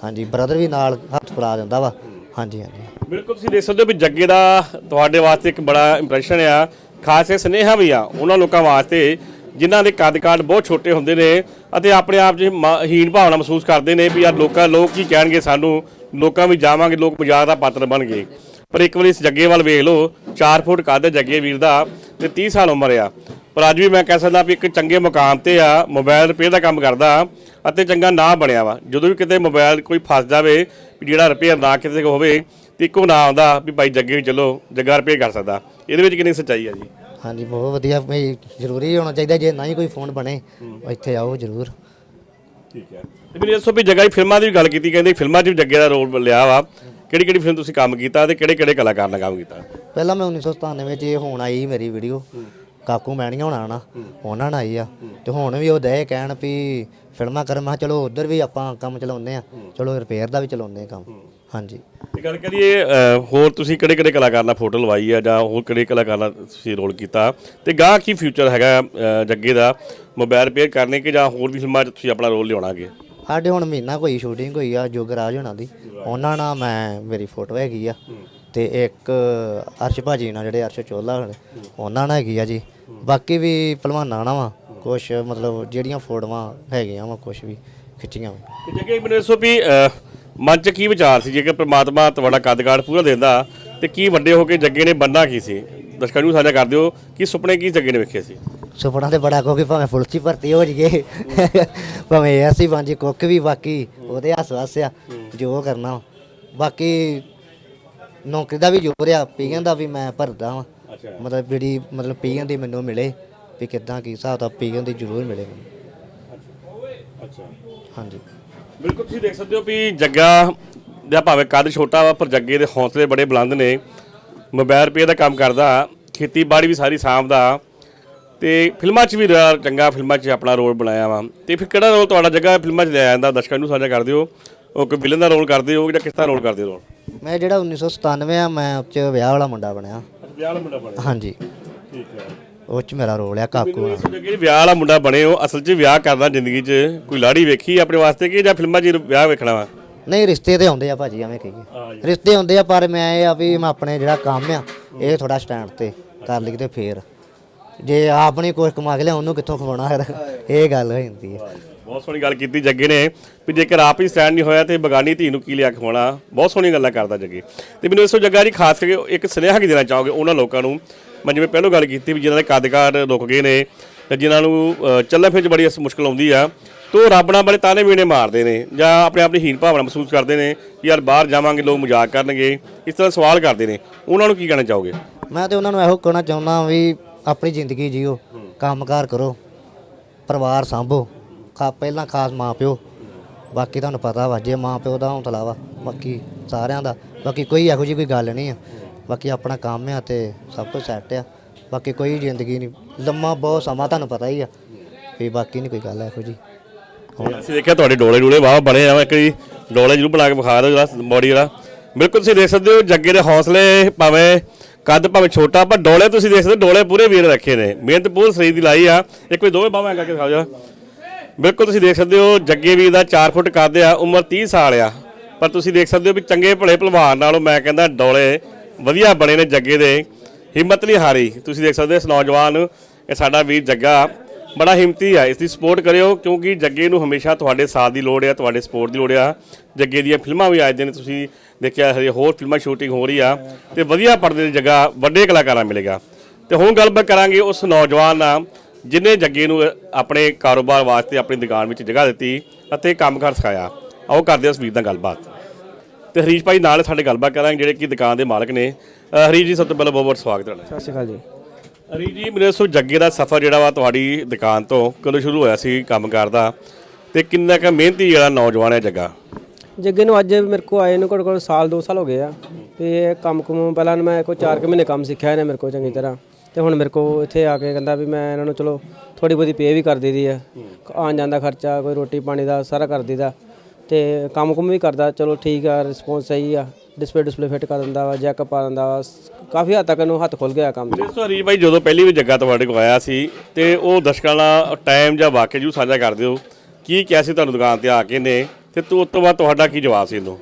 ਹਾਂਜੀ ਬ੍ਰਦਰ ਵੀ ਨਾਲ ਹੱਥ ਫੜਾ ਦਿੰਦਾ ਵਾ। ਹਾਂਜੀ ਹਾਂਜੀ। ਬਿਲਕੁਲ ਤੁਸੀਂ ਦੇਖ ਸਕਦੇ ਹੋ ਵੀ ਜੱਗੇ ਦਾ ਤੁਹਾਡੇ ਵਾਸਤੇ ਇੱਕ ਬੜਾ ਇੰਪ੍ਰੈਸ਼ਨ ਆ। ਖਾਸ ਇਹ ਸੁਨੇਹਾ ਵੀ ਆ ਉਹਨਾਂ ਲੋਕਾਂ ਵਾਸਤੇ ਜਿਨ੍ਹਾਂ ਦੇ ਕੱਦ ਕਾਠ ਬਹੁਤ ਛੋਟੇ ਹੁੰਦੇ ਨੇ ਅਤੇ ਆਪਣੇ ਆਪ 'ਚ ਮਾ- ਹੀਨ ਭਾਵਨਾ ਮਹਿਸੂਸ ਕਰਦੇ ਨੇ ਵੀ ਯਾਰ ਲੋਕਾਂ ਲੋਕ ਕੀ ਕਹਿਣਗੇ ਸਾਨੂੰ? ਲੋਕਾਂ ਵੀ ਜਾਵਾਂਗੇ, ਲੋਕ ਮਜ਼ਾਕ ਦਾ ਪਾਤਰ ਬਣ ਗਏ ਪਰ ਇੱਕ ਵਾਰੀ ਇਸ ਜੱਗੇ ਵੱਲ ਵੇਖ ਲਓ 4 ਫੁੱਟ ਕੱਦ ਹੈ ਜੱਗੇ ਵੀਰ ਦਾ ਤੇ 30 ਸਾਲ ਉਮਰ ਆ। ਪਰ ਅੱਜ ਵੀ ਮੈਂ ਕਹਿ ਸਕਦਾ ਵੀ ਇੱਕ ਚੰਗੇ ਮੁਕਾਮ ਤੇ ਆ, ਮੋਬਾਈਲ ਰਿਪੇਅਰ ਦਾ ਕੰਮ ਕਰਦਾ ਅਤੇ ਚੰਗਾ ਨਾਂ ਬਣਿਆ ਵਾ। ਜਦੋਂ ਵੀ ਕਿਤੇ ਮੋਬਾਈਲ ਕੋਈ ਫਸ ਜਾਵੇ, ਵੀ ਜਿਹੜਾ ਰਿਪੇਅਰ ਨਾ ਕਿਤੇ ਹੋਵੇ, ਤੇ ਇੱਕੋ ਨਾਂ ਆਉਂਦਾ ਵੀ ਭਾਈ ਜੱਗੇ ਵੀ ਚਲੋ, ਜੱਗਾ ਰਿਪੇਅਰ ਕਰ ਸਕਦਾ। ਇਹਦੇ ਵਿੱਚ ਕਿੰਨੀ ਸੱਚਾਈ ਆ ਜੀ? ਹਾਂਜੀ ਬਹੁਤ ਵਧੀਆ। ਵੀ ਜ਼ਰੂਰੀ ਹੋਣਾ ਚਾਹੀਦਾ ਜੇ ਨਹੀਂ ਕੋਈ ਫੋਨ ਬਣੇ ਇੱਥੇ ਆਓ ਜ਼ਰੂਰ। ਠੀਕ ਹੈ। ਤੇ ਮੈਨੂੰ ਦੱਸੋ ਵੀ ਜੱਗਾ ਦੀ ਫਿਲਮਾਂ ਦੀ ਵੀ ਗੱਲ ਕੀਤੀ ਕਹਿੰਦੇ ਫਿਲਮਾਂ 'ਚ ਵੀ ਜੱਗੇ ਦਾ ਰੋਲ ਲਿਆ ਵਾ। ਕਿਹੜੀ ਕਿਹੜੀ ਫਿਲਮ ਤੁਸੀਂ ਕੰਮ ਕੀਤਾ ਤੇ ਕਿਹੜੇ ਕਿਹੜੇ ਕਲਾਕਾਰ ਨਾਲ ਕੰਮ ਕੀਤਾ? ਪਹਿਲਾਂ ਮੈਂ 1997 ਚ ਇਹ ਹੁਣ ਆਈ ਮੇਰੀ ਵੀਡੀਓ। ਕਾਕੂ ਮੈਣੀਆਂ ਹੋਣਾ ਨਾ ਉਹਨਾਂ ਨਾਲ ਆਈ ਆ। ਤੇ ਹੁਣ ਵੀ ਉਹ ਦੇ ਕਹਿਣ ਵੀ ਫਿਲਮਾਂ ਕਰ ਮੈਂ ਕਿਹਾ ਚਲੋ ਉਧਰ ਵੀ ਆਪਾਂ ਕੰਮ ਚਲਾਉਂਦੇ ਆ। ਚਲੋ ਰਿਪੇਅਰ ਦਾ ਵੀ ਚਲਾਉਂਦੇ ਆ ਕੰਮ। ਹਾਂਜੀ। ਤੇ ਗੱਲ ਕਰੀਏ ਅ, ਹੋਰ ਤੁਸੀਂ ਕਿਹੜੇ ਕਿਹੜੇ ਕਲਾਕਾਰ ਨਾਲ ਫੋਟੋ ਲਵਾਈ ਆ ਜਾਂ ਹੋਰ ਕਿਹੜੇ ਕਲਾਕਾਰ ਨਾਲ ਤੁਸੀਂ ਰੋਲ ਕੀਤਾ? ਤੇ ਗਾਂ ਕੀ ਫਿਊਚਰ ਹੈਗਾ ਅ, ਜੱਗੇ ਦਾ? ਮੋਬਾਈਲ ਰਿਪੇਅਰ ਕਰਨੇ ਕਿ ਜਾਂ ਹੋਰ ਵੀ ਫਿਲਮਾਂ 'ਚ ਤੁਸੀਂ ਆਪਣਾ ਰੋਲ ਲਿਆਉਣਾਗੇ? ਸਾਡੇ ਹੁਣ ਮਹੀਨਾ ਕੋਈ ਸ਼ੂਟਿੰਗ ਹੋਈ ਆ ਜੋਗਰਾਜ ਹੋਣਾ ਦੀ। ਉਹਨਾਂ ਨਾਲ ਮੈਂ ਮੇਰੀ ਫੋਟੋ ਹੈਗੀ ਆ। ਤੇ ਇੱਕ ਅਰਸ਼ ਭਾਜੀ ਨਾਲ ਜਿਹੜੇ ਅਰਸ਼ ਚੋਲਾ ਹੋਣੇ, ਉਹਨਾਂ ਨਾਲ ਹੈਗੀ ਆ ਜੀ। ਬਾਕੀ ਵੀ ਭਲਵਾਨਾਂ ਨਾਲ ਵਾ ਕੁਛ ਮਤਲਬ ਜਿਹੜੀਆਂ ਫੋਟੋਆਂ ਹੈਗੀਆਂ ਵਾ ਕੁਛ ਵੀ ਖਿੱਚੀਆਂ ਵਾ। ਤੇ ਜੱਗੇ ਮੈਨੂੰ ਦੱਸੋ ਵੀ ਅ, ਮਨ 'ਚ ਕੀ ਵਿਚਾਰ ਸੀ ਜੇਕਰ ਪ੍ਰਮਾਤਮਾ ਤੁਹਾਡਾ ਕੱਦ-ਕਾਠ ਪੂਰਾ ਦਿੰਦਾ ਤੇ ਕੀ ਵੱਡੇ ਹੋ ਕੇ ਜੱਗੇ ਨੇ ਬੰਨਾ ਕੀ ਸੀ? ਦਰਸ਼ਕਾਂ ਨੂੰ ਸਾਂਝਾ ਕਰ ਦਿਓ ਕਿ ਸੁਪਨੇ ਕੀ ਜੱਗੇ ਨੇ ਵੇਖੇ ਸੀ? ਸੁਪਨਾ ਤੇ ਬੜਾ ਕੋਕੀ ਭਾਵੇਂ ਹੀ ਭਰਤੀ ਹੋ ਜੀਏ ਭਾਵੇਂ ਐਸੀ ਬਾਂਜੀ ਕੁੱਕ ਵੀ ਬਾਕੀ ਉਹਦੇ ਹੱਸ ਹੱਸ ਆ ਜੋ ਕਰਨਾ। ਬਾਕੀ ਨੌਕਰੀ ਦਾ ਵੀ ਜ਼ੋਰ ਆ ਪੀਆਂ ਦਾ ਵੀ ਮੈਂ ਭਰਦਾ ਵਾਂ। ਮਤਲਬ ਜਿਹੜੀ ਮਤਲਬ ਪੀਆਂ ਦੀ ਮੈਨੂੰ ਮਿਲੇ ਵੀ ਕਿੱਦਾਂ ਕੀ ਹਿਸਾਬ ਤਾਂ ਪੀਆਂ ਦੀ ਜ਼ਰੂਰ ਮਿਲੇ ਮੈਨੂੰ। ਅੱਛਾ। ਹਾਂਜੀ। ਬਿਲਕੁਲ ਤੁਸੀਂ ਦੇਖ ਸਕਦੇ ਹੋ ਵੀ ਜੱਗਾ ਦਾ ਭਾਵੇਂ ਕੱਦ ਛੋਟਾ ਵਾ ਪਰ ਜੱਗੇ ਦੇ ਹੌਸਲੇ ਬੜੇ ਬੁਲੰਦ ਨੇ। ਮੋਬਾਈਲ ਰੁਪਏ ਦਾ ਕੰਮ ਕਰਦਾ ਖੇਤੀਬਾੜੀ ਵੀ ਸਾਰੀ ਸਾਂਭਦਾ ਤੇ ਫਿਲਮਾਂ 'ਚ ਵੀ ਰਿਹਾ ਚੰਗਾ ਫਿਲਮਾਂ 'ਚ ਆਪਣਾ ਰੋਲ ਬਣਾਇਆ ਵਾ। ਤੇ ਫਿਰ ਕਿਹੜਾ ਰੋਲ ਤੁਹਾਡਾ ਜੱਗਾ ਫਿਲਮਾਂ 'ਚ ਲਿਆ ਜਾਂਦਾ? ਦਰਸ਼ਕਾਂ ਨੂੰ ਸਾਂਝਾ ਕਰ ਦਿਓ। ਉਹ ਕੋਈ ਵਿਲਨ ਦਾ ਰੋਲ ਕਰਦੇ ਹੋ ਜਾਂ ਕਿਸ ਤਰ੍ਹਾਂ ਰੋਲ ਕਰਦੇ ਹੋ ਰੋਲ? ਮੈਂ ਜਿਹੜਾ 1997 ਆ ਮੈਂ ਉਹ 'ਚ ਵਿਆਹ ਵਾਲਾ ਮੁੰਡਾ ਬਣਿਆ। ਵਿਆਹ ਵਾਲਾ ਮੁੰਡਾ ਬਣੇ ਹਾਂਜੀ। ਠੀਕ ਹੈ। ਉਹ 'ਚ ਮੇਰਾ ਰੋਲ ਆ ਕਾਕੂ ਨਾਲ ਜੱਗੇ ਵਿਆਹ ਵਾਲਾ ਮੁੰਡਾ ਬਣੇ ਹੋ ਅਸਲ 'ਚ ਵਿਆਹ ਕਰਦਾ ਜ਼ਿੰਦਗੀ 'ਚ ਕੋਈ ਲਾੜੀ ਵੇਖੀ ਆਪਣੇ ਵਾਸਤੇ ਕਿ ਜਾਂ ਫਿਲਮਾਂ 'ਚ ਵਿਆਹ ਵੇਖਣਾ ਵਾ? ਨਹੀਂ ਰਿਸ਼ਤੇ ਤੇ ਆਉਂਦੇ ਆ ਭਾਜੀ ਐਵੇਂ ਕਹੀਏ। ਰਿਸ਼ਤੇ ਆਉਂਦੇ ਆ ਪਰ ਮੈਂ ਇਹ ਆ ਵੀ ਮੈਂ ਆਪਣੇ ਜਿਹੜਾ ਕੰਮ ਆ ਇਹ ਥੋੜਾ ਸਟੈਂਡ ਤੇ ਕਰ ਲਈ ਤੇ ਫੇਰ। ਜੇ ਆਪ ਨਹੀਂ ਕੁਝ ਕਮਾ ਕੇ ਲਿਆ ਉਹਨੂੰ ਕਿੱਥੋਂ ਖਵਾਉਣਾ ਫਿਰ? ਇਹ ਗੱਲ ਹੋ ਜਾਂਦੀ ਹੈ ਬਹੁਤ ਸੋਹਣੀ ਗੱਲ ਕੀਤੀ ਜੱਗੇ ਨੇ ਵੀ ਜੇਕਰ ਆਪ ਹੀ ਸਟੈਂਡ ਨਹੀਂ ਹੋਇਆ ਤੇ ਬਗਾਨੀ ਧੀ ਨੂੰ ਕੀ ਲਿਆ ਖਵਾਉਣਾ? ਬਹੁਤ ਸੋਹਣੀ ਗੱਲਾਂ ਕਰਦਾ ਜੱਗੇ। ਤੇ ਮੈਨੂੰ ਇਸੋ ਜੱਗਾ ਜੀ ਖਾਸ ਕਰਕੇ ਇੱਕ ਸੁਨੇਹਾ ਕੀ ਦੇਣਾ ਚਾਹੋਗੇ ਉਹਨਾਂ ਲੋਕਾਂ ਨੂੰ ਮੈਂ ਜਿਵੇਂ ਪਹਿਲਾਂ ਗੱਲ ਕੀਤੀ ਵੀ ਜਿਨ੍ਹਾਂ ਦੇ ਕੱਦ-ਕਾਠ ਰੁਕ ਗਏ ਨੇ ਤੇ ਜਿਨ੍ਹਾਂ ਨੂੰ ਅ, ਚੱਲਣ ਫਿਰ 'ਚ ਬੜੀ ਮੁਸ਼ਕਲ ਆਉਂਦੀ ਆ ਤੋ ਰੱਬ ਨਾਲ ਬੜੇ ਤਾਨੇ ਮੀਣੇ ਮਾਰਦੇ ਨੇ ਜਾਂ ਆਪਣੇ ਆਪਣੀ ਦੀ ਹੀਨ ਭਾਵਨਾ ਮਹਿਸੂਸ ਕਰਦੇ ਨੇ ਕਿ ਯਾਰ ਬਾਹਰ ਜਾਵਾਂਗੇ ਲੋਕ ਮਜ਼ਾਕ ਕਰਨਗੇ ਇਸ ਤਰ੍ਹਾਂ ਸਵਾਲ ਕਰਦੇ ਨੇ। ਉਹਨਾਂ ਨੂੰ ਕੀ ਕਹਿਣਾ ਚਾਹੋਗੇ? ਮੈਂ ਤੇ ਉਹਨਾਂ ਨੂੰ ਇਹੋ ਕਹਿਣਾ ਚਾਹੁੰਦਾ ਵੀ ਆਪਣੀ ਜ਼ਿੰਦਗੀ ਜੀਓ ਕੰਮਕਾਰ ਕਰੋ ਪਰਿਵਾਰ ਸੰਭੋ ਖਾ ਪਹਿਲਾਂ ਖਾਸ ਮਾਂ ਪਿਓ ਬਾਕੀ ਤੁਹਾਨੂੰ ਪਤਾ ਵਾ ਜੇ ਮਾਂ ਪਿਓ ਦਾ ਹੌਸਲਾ ਵਾ ਬਾਕੀ ਸਾਰਿਆਂ ਦਾ ਬਾਕੀ ਕੋਈ ਇਹੋ ਜਿਹੀ ਕੋਈ ਗੱਲ ਨਹੀਂ ਆ। ਬਾਕੀ ਆਪਣਾ ਕੰਮ ਆ ਤੇ ਸਭ ਕੁਝ ਸੈੱਟ ਆ। ਬਾਕੀ ਕੋਈ ਜ਼ਿੰਦਗੀ ਨਹੀਂ। ਲੰਮਾ ਬਹੁਤ ਸਮਾਂ ਤੁਹਾਨੂੰ ਪਤਾ ਹੀ ਆ। ਵੀ ਬਾਕੀ ਨਹੀਂ ਕੋਈ ਗੱਲ ਇਹੋ ਜੀ ਅਸੀਂ ਦੇਖਿਆ ਤੁਹਾਡੇ ਡੋਲੇ ਡੂਲੇ ਵਾਹ ਬਣੇ ਆ। ਇੱਕ ਜੀ ਡੋਲੇ ਜਰੂਰ ਬਣਾ ਕੇ ਵਿਖਾ ਦਿਓ ਜਿਹੜਾ ਬੋਡੀ ਵਾਲਾ ਬਿਲਕੁਲ ਤੁਸੀਂ ਦੇਖ ਸਕਦੇ ਹੋ ਜੱਗੇ ਦੇ ਹੌਸਲੇ ਭਾਵੇਂ ਕੱਦ ਭਾਵੇਂ ਛੋਟਾ ਪਰ ਡੋਲੇ ਤੁਸੀਂ ਦੇਖ ਸਕਦੇ ਹੋ, ਡੋਲੇ ਪੂਰੇ ਵੀਰ ਰੱਖੇ ਨੇ। ਮਿਹਨਤ ਪੂਰੀ ਸਰੀਰ ਦੀ ਲਾਈ ਆ। ਇੱਕ ਕੋਈ ਦੋਵੇਂ ਬਾਹਾਂ ਕਰਕੇ ਦਿਖਾਓ ਜਰਾ। ਬਿਲਕੁਲ ਤੁਸੀਂ ਦੇਖ ਸਕਦੇ ਹੋ ਜੱਗੇ ਵੀਰ ਦਾ 4 ਫੁੱਟ ਕੱਦ ਆ ਉਮਰ 30 ਸਾਲ ਆ। ਪਰ ਤੁਸੀਂ ਦੇਖ ਸਕਦੇ ਹੋ ਵੀ ਚੰਗੇ ਭਲੇ ਭਲਵਾਨ ਨਾਲੋਂ ਮੈਂ ਕਹਿੰਦਾ ਡੋਲੇ ਵਧੀਆ ਬਣੇ ਨੇ ਜੱਗੇ ਦੇ। ਹਿੰਮਤ ਨਹੀਂ ਹਾਰੀ। ਤੁਸੀਂ ਦੇਖ ਸਕਦੇ ਹੋ ਇਸ ਨੌਜਵਾਨ, ਇਹ ਸਾਡਾ ਵੀਰ ਜੱਗਾ। ਬੜਾ ਹਿੰਮਤੀ ਆ। ਇਸ ਦੀ ਸਪੋਰਟ ਕਰਿਓ, ਕਿਉਂਕਿ ਜੱਗੇ ਨੂੰ ਹਮੇਸ਼ਾ ਤੁਹਾਡੇ ਸਾਥ ਦੀ ਲੋੜ ਆ, ਤੁਹਾਡੇ ਸਪੋਰਟ ਦੀ ਲੋੜ ਆ। ਜੱਗੇ ਦੀਆਂ ਫਿਲਮਾਂ ਵੀ ਆਏ ਨੇ। ਤੁਸੀਂ ਦੇਖਿਆ ਹਜੇ ਹੋਰ ਫਿਲਮਾਂ ਸ਼ੂਟਿੰਗ ਹੋ ਰਹੀ ਆ। ਤੇ ਵਧੀਆ ਪਰਦੇ ਦੀ ਜਗ੍ਹਾ ਵੱਡੇ ਕਲਾਕਾਰਾਂ ਮਿਲੇਗਾ। ਤੇ ਹੁਣ ਗੱਲਬਾਤ ਕਰਾਂਗੇ ਉਸ ਨੌਜਵਾਨ ਨਾਲ, ਜਿਨੇ ਜੱਗੇ ਨੂੰ ਆਪਣੇ ਕਾਰੋਬਾਰ ਵਾਸਤੇ ਆਪਣੀ ਦੁਕਾਨ ਵਿੱਚ ਜਗ੍ਹਾ ਦਿੱਤੀ ਅਤੇ ਕੰਮ ਕਰ ਸਿਖਾਇਆ। ਆਓ ਕਰਦੇ ਹਾਂ ਉਸ ਵੀਰ ਨਾਲ ਗੱਲਬਾਤ। ਤੇ ਹਰੀਸ਼ ਭਾਈ ਨਾਲ ਸਾਡੇ ਗੱਲਬਾਤ ਕਰਾਂਗੇ ਜਿਹੜੇ ਕਿ ਦੁਕਾਨ ਦੇ ਮਾਲਕ ਨੇ। ਅ, ਹਰੀਸ਼ ਜੀ ਸਭ ਤੋਂ ਪਹਿਲਾਂ ਬਹੁਤ ਬਹੁਤ ਸਵਾਗਤ ਤੁਹਾਡਾ। ਸਤਿ ਸ਼੍ਰੀ ਅਕਾਲ ਜੀ। ਹਰੀਸ਼ ਜੀ ਮੇਰੇ ਸੋ ਜੱਗੇ ਦਾ ਸਫ਼ਰ ਜਿਹੜਾ ਵਾ ਤੁਹਾਡੀ ਦੁਕਾਨ ਤੋਂ ਕਦੋਂ ਸ਼ੁਰੂ ਹੋਇਆ ਸੀ ਕੰਮ ਕਰਦਾ ਤੇ ਕਿੰਨਾ ਕੁ ਮਿਹਨਤੀ ਜਿਹੜਾ ਨੌਜਵਾਨ ਹੈ ਜੱਗਾ? ਜੱਗੇ ਨੂੰ ਅੱਜ ਮੇਰੇ ਕੋ ਆਏ ਨੂੰ ਘੱਟੋ ਘੱਟ ਸਾਲ 2 ਸਾਲ ਹੋ ਗਏ ਆ। ਤੇ ਇਹ ਕੰਮ ਕੁਮ ਪਹਿਲਾਂ ਮੈਂ ਕੋਈ 4 ਕੁ ਮਹੀਨੇ ਕੰਮ ਸਿੱਖਿਆ ਇਹਨੇ ਮੇਰੇ ਕੋ ਚੰਗੀ ਤਰ੍ਹਾਂ। ਤੇ ਹੁਣ ਮੇਰੇ ਕੋ ਇੱਥੇ ਆ ਕੇ ਕਹਿੰਦਾ ਵੀ ਮੈਂ ਇਹਨਾਂ ਨੂੰ ਚਲੋ ਥੋੜੀ ਬਹੁਤੀ ਪੇ ਵੀ ਕਰ ਦਈਦੀ ਆ। ਆਉਣ ਜਾਣ ਦਾ ਖਰਚਾ ਕੋਈ ਰੋਟੀ ਪਾਣੀ ਦਾ ਸਾਰਾ ਕਰ ਦਈਦਾ। ਤੇ ਕੰਮ ਕੁਮ ਵੀ ਕਰਦਾ ਚਲੋ ਠੀਕ ਆ ਰਿਸਪੌਂਸ ਸਹੀ ਆ ਡਿਸਪਲੇ ਡਿਸਪਲੇ ਫਿੱਟ ਕਰ ਦਿੰਦਾ ਵਾ ਜੈਕ ਪਾ ਦਿੰਦਾ ਵਾ ਕਾਫੀ ਹੱਦ ਤੱਕ ਇਹਨੂੰ ਹੱਥ ਖੁੱਲ ਗਿਆ ਕੰਮ। 'ਚ ਸੋ ਹਰੀ ਬਾਈ ਜਦੋਂ ਪਹਿਲੀ ਵੀ ਜੱਗਾ ਤੁਹਾਡੇ ਕੋਲ ਆਇਆ ਸੀ ਤੇ ਉਹ ਦਰਸ਼ਕਾਂ ਨਾਲ ਟਾਈਮ ਜਾਂ ਵਾਕਿਆ ਜੂ ਸਾਂਝਾ ਕਰ ਦਿਓ ਕੀ ਕਿਹਾ ਸੀ ਤੁਹਾਨੂੰ ਦੁਕਾਨ ਤੇ ਆ ਕੇ ਨੇ ਤੇ ਤੂੰ ਉਸ ਤੋਂ ਬਾਅਦ ਤੁਹਾਡਾ ਕੀ ਜਵਾਬ ਸੀ ਇਹਨੂੰ?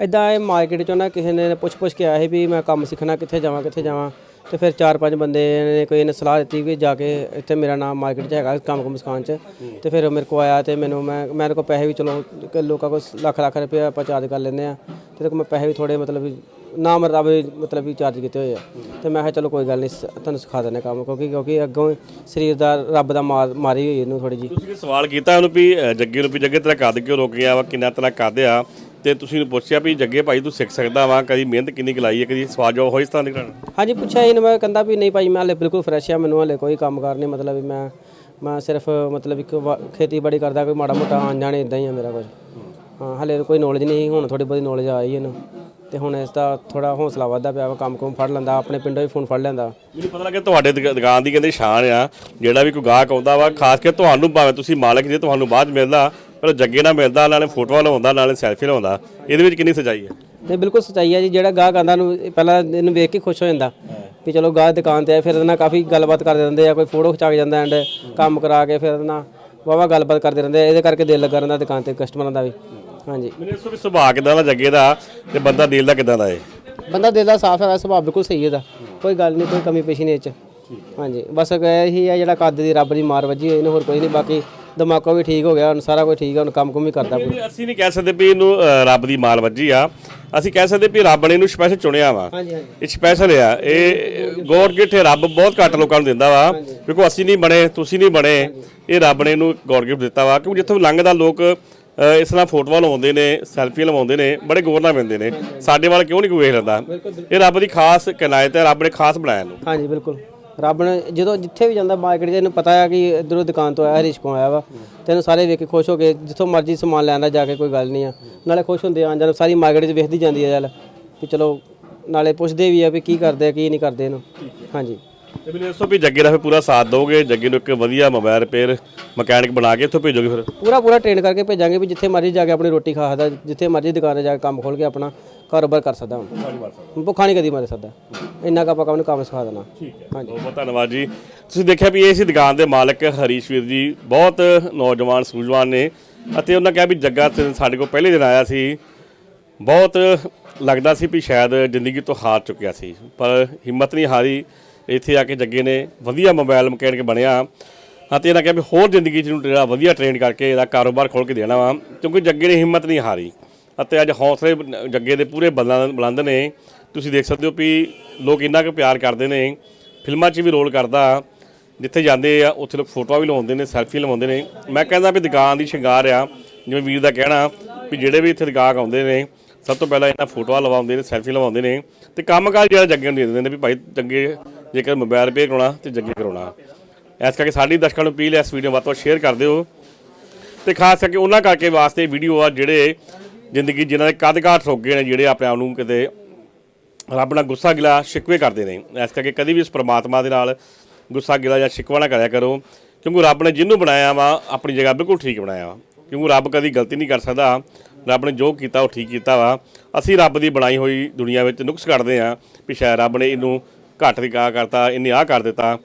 ਇਦਾਂ ਇਹ ਮਾਰਕੀਟ ਚੋਂ ਨਾ ਕਿਸੇ ਨੇ ਪੁੱਛ ਪੁੱਛ ਕੇ ਆਇਆ ਸੀ ਵੀ ਮੈਂ ਕੰਮ ਸਿੱਖਣਾ ਕਿੱਥੇ ਜਾਵਾਂ ਕਿੱਥੇ ਜਾਵਾਂ। ਤੇ ਫਿਰ ਚਾਰ ਪੰਜ ਬੰਦੇ ਨੇ ਕੋਈ ਨੇ ਸਲਾਹ ਦਿੱਤੀ ਕਿ ਜਾ ਕੇ ਇੱਥੇ ਮੇਰਾ ਨਾਮ ਮਾਰਕੀਟ 'ਚ ਹੈਗਾ ਕੰਮ ਕੁਮ ਸਿਖਾਉਣ 'ਚ। ਤੇ ਫਿਰ ਉਹ ਮੇਰੇ ਕੋ ਆਇਆ ਤੇ ਮੈਨੂੰ ਮੈਂ ਮੇਰੇ ਕੋ ਪੈਸੇ ਵੀ ਚਲੋ ਕਿ ਲੋਕਾਂ ਕੋਲ ਲੱਖ ਲੱਖ ਰੁਪਏ ਆਪਾਂ ਚਾਰਜ ਕਰ ਲੈਂਦੇ ਆ ਤੇ ਇਹਦੇ ਮੈਂ ਪੈਸੇ ਵੀ ਥੋੜੇ ਮਤਲਬ ਵੀ ਨਾ ਮਰਦਾਵੇ ਮਤਲਬ ਵੀ ਚਾਰਜ ਕੀਤੇ ਹੋਏ ਆ। ਤੇ ਮੈਂ ਕਿਹਾ ਚਲੋ ਕੋਈ ਗੱਲ ਨਹੀਂ ਸ- ਤੁਹਾਨੂੰ ਸਿਖਾ ਦਿੰਦੇ ਕੰਮ ਕਿਉਂਕਿ ਕਿਉਂਕਿ ਅੱਗੋਂ ਹੀ ਸਰੀਰ ਦਾ ਰੱਬ ਦਾ ਮਾਰ ਮਾਰੀ ਹੋਈ ਇਹਨੂੰ ਥੋੜੀ ਜੀ ਤੁਸੀਂ ਵੀ ਸਵਾਲ ਕੀਤਾ ਉਹਨੂੰ ਵੀ ਅ, ਜੱਗੇ ਨੂੰ ਵੀ ਜੱਗੇ ਤੇਰਾ ਕੱਦ ਕਿਉਂ ਰੁਕ ਗਿਆ ਵਾ ਕਿੰਨਾ ਤੇਰਾ ਕੱਦ ਆ ਤੇ ਤੁਸੀਂ ਪੁੱਛਿਆ ਵੀ ਜੱਗੇ ਭਾਈ ਤੂੰ ਸਿੱਖ ਸਕਦਾ ਵਾ ਕਦੀ ਮਿਹਨਤ ਕਿੰਨੀ ਕਲਾਈ ਹੈ ਕਦੀ ਜਵਾਬ ਹੋਈ ਇਸ ਤਰ੍ਹਾਂ ਨਿਕਲਣ ਹਾਂਜੀ ਪੁੱਛਿਆ ਇਹਨੂੰ ਮੈਂ ਕਹਿੰਦਾ ਵੀ ਨਹੀਂ ਭਾਈ ਮੈਂ ਹਲੇ ਬਿਲਕੁਲ ਫਰੈਸ਼ ਆ ਮੈਨੂੰ ਹਲੇ ਕੋਈ ਕੰਮ ਕਾਰ ਨਹੀਂ ਮਤਲਬ ਵੀ ਮੈਂ ਮੈਂ ਸਿਰਫ ਮਤਲਬ ਇੱਕ ਵਾ- ਖੇਤੀਬਾੜੀ ਕਰਦਾ ਕੋਈ ਮਾੜਾ ਮੋਟਾ ਆਣ ਜਾਣੇ ਇਦਾਂ ਹੀ ਆ ਮੇਰਾ ਕੁਝ ਹਾਂ ਹਲੇ ਕੋਈ ਨੌਲੇਜ ਨਹੀਂ ਹੁਣ ਥੋੜੀ ਬਹੁਤੀ ਨੌਲੇਜ ਆਈ ਇਹਨੂੰ। ਤੇ ਹੁਣ ਇਸ ਦਾ ਥੋੜਾ ਹੌਸਲਾ ਵੱਧਦਾ ਪਿਆ ਵਾ ਕੰਮ ਕੁਮ ਫੜ ਲੈਂਦਾ ਆਪਣੇ ਪਿੰਡੋਂ ਹੀ ਫੋਨ ਫੜ ਲੈਂਦਾ। ਮੈਨੂੰ ਪਤਾ ਲੱਗਾ ਤੁਹਾਡੇ ਦੁਕ- ਦੁਕਾਨ ਦੀ ਕਹਿੰਦੇ ਸ਼ਾਨ ਆ ਜਿਹੜਾ ਵੀ ਕੋਈ ਗਾਹਕ ਆਉਂਦਾ ਵਾ ਖਾਸ ਕੇ ਤੁਹਾਨੂੰ ਭਾਵੇਂ ਤੁਸੀਂ ਮਾਲਕ ਜੇ ਤੁਹਾਨੂੰ ਬਾਅਦ 'ਚ ਮਿਲਦਾ ਪਰ ਜੱਗੇ ਨਾਲ ਮਿਲਦਾ ਨਾਲੇ ਫੋਟੋਆਂ ਲਵਾਉਂਦਾ ਨਾਲੇ ਸੈਲਫੀ ਲਵਾਉਂਦਾ ਇਹਦੇ ਵਿੱਚ ਕਿੰਨੀ ਸਚਾਈ ਹੈ? ਨਹੀਂ ਬਿਲਕੁਲ ਸਚਾਈ ਹੈ ਜੀ ਜਿਹੜਾ ਗਾਹਕ ਆਂਦਾ ਨੂੰ ਪਹਿਲਾਂ ਇਹਨੂੰ ਵੇਖ ਕੇ ਖੁਸ਼ ਹੋ ਜਾਂਦਾ ਵੀ ਚਲੋ ਗਾਹਕ ਦੁਕਾਨ ਤੇ ਆਏ ਫਿਰ ਇਹਦੇ ਨਾਲ ਕਾਫੀ ਗੱਲਬਾਤ ਕਰਦੇ ਰਹਿੰਦੇ ਆ ਕੋਈ ਫੋਟੋ ਖਿਚਾ ਕੇ ਜਾਂਦਾ ਐਂਡ ਕੰਮ ਕਰਾ ਕੇ ਫਿਰ ਇਹਦੇ ਨਾਲ ਵਾਵਾ ਗੱਲਬਾਤ ਕਰਦੇ ਰਹਿੰਦੇ ਆ ਇਹਦੇ ਕਰਕੇ ਦਿਲ ਲੱਗਾ ਰਹਿੰਦਾ ਦੁਕਾਨ ਤੇ ਕਸਟਮਰਾਂ ਦਾ ਵੀ। ਹਾਂਜੀ। ਮੈਨੂੰ ਇਸ ਵੀ ਸੁਭਾਅ ਕਿਦਾਂ ਦਾ ਜੱਗੇ ਦਾ ਤੇ ਬੰਦਾ ਦਿਲ ਦਾ ਕਿਦਾਂ ਦਾ ਏ ਬੰਦਾ ਦਿਲ ਦਾ ਸਾਫ਼ ਹੈ ਸੁਭਾਅ ਬਿਲਕੁਲ ਸਹੀ ਇਹਦਾ ਕੋਈ ਗੱਲ ਨਹੀਂ ਕੋਈ ਕਮੀ ਪੇਸ਼ੀ ਨਹੀਂ ਇਹ ਚ। ਹਾਂਜੀ ਬਸ ਇਹੀ ਹੈ ਜਿਹੜਾ ਕੱਦ ਦੀ ਰੱਬ ਦੀ ਮਾਰ ਵੱਜੀ ਹੋਈ ਇਹਨੂੰ ਹੋਰ ਕੋਈ ਨਹੀਂ ਬਾਕੀ ਦਿਮਾਗੋ ਵੀ ਠੀਕ ਹੋ ਗਿਆ ਹੁਣ ਸਾਰਾ ਕੁਝ ਠੀਕ ਹੈ ਹੁਣ ਕੰਮ ਕੁਮ ਵੀ ਕਰਦਾ ਅਸੀਂ ਨਹੀਂ ਕਹਿ ਸਕਦੇ ਵੀ ਇਹਨੂੰ ਅ, ਰੱਬ ਦੀ ਮਾਲ ਵੱਜੀ ਆ। ਅਸੀਂ ਕਹਿ ਸਕਦੇ ਵੀ ਰੱਬ ਨੇ ਇਹਨੂੰ ਸਪੈਸ਼ਲ ਚੁਣਿਆ ਵਾ। ਹਾਂਜੀ ਹਾਂਜੀ। ਇਹ ਸਪੈਸ਼ਲ ਆ। ਇਹ ਗੋਡ ਗਿਫਟ ਰੱਬ ਬਹੁਤ ਘੱਟ ਲੋਕਾਂ ਨੂੰ ਦਿੰਦਾ ਵਾ। ਕਿਉਂਕਿ ਅਸੀਂ ਨਹੀਂ ਬਣੇ ਤੁਸੀਂ ਨਹੀਂ ਬਣੇ ਇਹ ਰੱਬ ਨੇ ਇਹਨੂੰ ਗੋਡ ਗਿਫਟ ਦਿੱਤਾ ਵਾ। ਕਿਉਂਕਿ ਜਿੱਥੋਂ ਲੰਘਦਾ ਲੋਕ ਅ, ਇਸ ਨਾਲ ਫੋਟੋਆਂ ਲਵਾਉਂਦੇ ਨੇ ਸੈਲਫੀ ਲਵਾਉਂਦੇ ਨੇ ਬੜੇ ਗੌਰ ਨਾਲ ਪੈਂਦੇ ਨੇ। ਸਾਡੇ ਵੱਲ ਕਿਉਂ ਨਹੀਂ ਕੋਈ ਵੇਖ ਲੈਂਦਾ? ਇਹ ਰੱਬ ਦੀ ਖਾਸ ਕਿਨਾਇਤ ਹੈ ਰੱਬ ਨੇ ਖਾਸ ਬਣਾਇਆ ਇਹਨੂੰ। ਹਾਂਜੀ ਬਿਲਕੁਲ। ਰੱਬ ਨੇ ਜਦੋਂ ਜਿੱਥੇ ਵੀ ਜਾਂਦਾ ਮਾਰਕੀਟ 'ਚ ਇਹਨੂੰ ਪਤਾ ਹੈ ਕਿ ਇਧਰੋਂ ਦੁਕਾਨ ਤੋਂ ਆਇਆ ਹਰੀਸ਼ ਕੋਲ ਆਇਆ ਵਾ। ਤੇ ਇਹਨੂੰ ਸਾਰੇ ਵੇਖ ਕੇ ਖੁਸ਼ ਹੋ ਕੇ ਜਿੱਥੋਂ ਮਰਜ਼ੀ ਸਮਾਨ ਲੈਣਾ ਜਾ ਕੇ ਕੋਈ ਗੱਲ ਨਹੀਂ ਆ। ਨਾਲੇ ਖੁਸ਼ ਹੁੰਦੇ ਆਣ ਜਾਣ ਸਾਰੀ ਮਾਰਕੀਟ 'ਚ ਵੇਖਦੀ ਜਾਂਦੀ ਹੈ ਚੱਲ ਵੀ ਚਲੋ ਨਾਲੇ ਪੁੱਛਦੇ ਵੀ ਆ ਵੀ ਕੀ ਕਰਦੇ ਆ ਕੀ ਨਹੀਂ ਕਰਦੇ ਇਹਨੂੰ। ਹਾਂਜੀ। ਤੇ ਮੈਨੂੰ ਦੱਸੋ ਵੀ ਜੱਗੇ ਦਾ ਫਿਰ ਪੂਰਾ ਸਾਥ ਦੋਗੇ? ਜੱਗੇ ਨੂੰ ਇੱਕ ਵਧੀਆ ਮੋਬਾਈਲ ਰਿਪੇਅਰ ਮਕੈਨਿਕ ਬਣਾ ਕੇ ਇੱਥੋਂ ਭੇਜੋਗੇ ਫਿਰ? ਪੂਰਾ ਪੂਰਾ ਟ੍ਰੇਨ ਕਰਕੇ ਭੇਜਾਂਗੇ ਵੀ ਜਿੱਥੇ ਮਰਜ਼ੀ ਜਾ ਕੇ ਆਪਣੀ ਰੋਟੀ ਖਾ ਸਕਦਾ ਜਿੱਥੇ ਮਰਜ਼ੀ ਦੁਕਾਨੇ ਜਾ ਕੇ ਕੰਮ ਖੋਲ ਕੇ ਆਪਣਾ। ਕਾਰੋਬਾਰ ਕਰ ਸਕਦਾ ਹੁਣ। ਭੁੱਖਾ ਨਹੀਂ ਕਦੀ ਮਰ ਸਕਦਾ। ਇੰਨਾ ਕੁ ਆਪਾਂ ਕੰਮ ਨੂੰ ਕੰਮ ਸਿਖਾ ਦੇਣਾ। ਹਾਂਜੀ। ਬਹੁਤ ਬਹੁਤ ਧੰਨਵਾਦ ਜੀ। ਤੁਸੀਂ ਦੇਖਿਆ ਵੀ ਇਹ ਸੀ ਦੁਕਾਨ ਦੇ ਮਾਲਕ ਹਰੀਸ਼ ਵੀਰ ਜੀ। ਬਹੁਤ ਨੌਜਵਾਨ ਸੂਝਵਾਨ ਨੇ ਅਤੇ ਉਹਨਾਂ ਕਿਹਾ ਵੀ ਜੱਗਾ ਤੇ ਸਾਡੇ ਕੋਲ ਪਹਿਲੇ ਦਿਨ ਆਇਆ ਸੀ। ਬਹੁਤ ਲੱਗਦਾ ਸੀ ਵੀ ਸ਼ਾਇਦ ਜ਼ਿੰਦਗੀ ਤੋਂ ਹਾਰ ਚੁੱਕਿਆ ਸੀ। ਪਰ ਹਿੰਮਤ ਨਹੀਂ ਹਾਰੀ। ਇੱਥੇ ਆ ਕੇ ਜੱਗੇ ਨੇ ਵਧੀਆ ਮੋਬਾਈਲ ਮਕੈਨਿਕ ਬਣਿਆ ਅਤੇ ਇਹਨਾਂ ਕਿਹਾ ਵੀ ਹੋਰ ਜ਼ਿੰਦਗੀ 'ਚ ਨੂੰ ਜਿਹੜਾ ਵਧੀਆ ਟ੍ਰੇਨ ਕਰਕੇ ਇਹਦਾ ਕਾਰੋਬਾਰ ਖੋਲ ਕੇ ਦੇਣਾ ਵਾ। ਕਿਉਂਕਿ ਜੱਗੇ ਨੇ ਹਿੰਮਤ ਨਹੀਂ ਹਾਰੀ। ਅਤੇ ਅੱਜ ਹੌਸਲੇ ਜੱਗੇ ਦੇ ਪੂਰੇ ਬਲਾਂ- ਬੁਲੰਦ ਨੇ। ਤੁਸੀਂ ਦੇਖ ਸਕਦੇ ਹੋ ਵੀ ਲੋਕ ਇੰਨਾ ਕੁ ਪਿਆਰ ਕਰਦੇ ਨੇ। ਫਿਲਮਾਂ 'ਚ ਵੀ ਰੋਲ ਕਰਦਾ। ਜਿੱਥੇ ਜਾਂਦੇ ਆ, ਉੱਥੇ ਲੋਕ ਫੋਟੋਆਂ ਵੀ ਲਵਾਉਂਦੇ ਨੇ ਸੈਲਫੀ ਲਵਾਉਂਦੇ ਨੇ। ਮੈਂ ਕਹਿੰਦਾ ਵੀ ਦੁਕਾਨ ਦੀ ਸ਼ਿੰਗਾਰ ਆ, ਜਿਵੇਂ ਵੀਰ ਦਾ ਕਹਿਣਾ ਵੀ ਜਿਹੜੇ ਵੀ ਇੱਥੇ ਗਾਹਕ ਆਉਂਦੇ ਨੇ, ਸਭ ਤੋਂ ਪਹਿਲਾਂ ਇਹਨਾਂ ਫੋਟੋਆਂ ਲਵਾਉਂਦੇ ਨੇ, ਸੈਲਫੀ ਲਵਾਉਂਦੇ ਨੇ। ਤੇ ਕੰਮਕਾਰ ਜਿਹੜਾ ਜੱਗੇ ਨੂੰ ਦੇ ਦਿੰਦੇ ਨੇ ਵੀ ਭਾਈ ਜੱਗੇ ਜੇਕਰ ਮੋਬਾਈਲ ਰਿਪੇਅਰ ਕਰਾਉਣਾ ਤੇ ਜੱਗੇ ਕਰਾਉਣਾ। ਇਸ ਕਰਕੇ ਸਾਡੀ ਦਰਸ਼ਕਾਂ ਨੂੰ ਅਪੀਲ ਹੈ ਇਸ ਵੀਡੀਓ ਵੱਧ ਤੋਂ ਵੱਧ ਸ਼ੇਅਰ ਕਰ ਦਿਓ। ਤੇ ਖਾਸ ਕਰਕੇ ਉਹਨਾਂ ਕਰਕੇ ਵਾਸਤੇ ਵੀਡੀਓ ਆ ਜਿਹੜੇ ਜ਼ਿੰਦਗੀ ਜਿਨ੍ਹਾਂ ਦੇ ਕੱਦ ਕਾਠ ਰੁਕ ਨੇ, ਜਿਹੜੇ ਆਪਣੇ ਆਪ ਨੂੰ ਕਿਤੇ ਰੱਬ ਨਾਲ ਗੁੱਸਾ ਗਿਲਾ ਸ਼ਿਕਵੇ ਕਰਦੇ ਨੇ। ਇਸ ਕਰਕੇ ਕਦੀ ਵੀ ਇਸ ਪ੍ਰਮਾਤਮਾ ਦੇ ਨਾਲ ਗੁੱਸਾ ਗਿਲਾ ਜਾਂ ਸ਼ਿਕਵਾ ਨਾ ਕਰਿਆ ਕਰੋ, ਕਿਉਂਕਿ ਰੱਬ ਨੇ ਜਿਹਨੂੰ ਬਣਾਇਆ ਵਾ, ਆਪਣੀ ਜਗ੍ਹਾ ਬਿਲਕੁਲ ਠੀਕ ਬਣਾਇਆ ਵਾ। ਕਿਉਂਕਿ ਰੱਬ ਕਦੀ ਗਲਤੀ ਨਹੀਂ ਕਰ ਸਕਦਾ। ਰੱਬ ਨੇ ਜੋ ਕੀਤਾ, ਉਹ ਠੀਕ ਕੀਤਾ ਵਾ। ਅਸੀਂ ਰੱਬ ਦੀ ਬਣਾਈ ਹੋਈ ਦੁਨੀਆ ਵਿੱਚ ਨੁਕਸ ਕੱਢਦੇ ਆ ਵੀ ਸ਼ਾਇਦ ਰੱਬ ਨੇ ਇਹਨੂੰ ਘੱਟ ਦੀ ਕਾ ਕਰਤਾ, ਇਹਨੇ ਆਹ ਕਰ ਦਿੱਤਾ।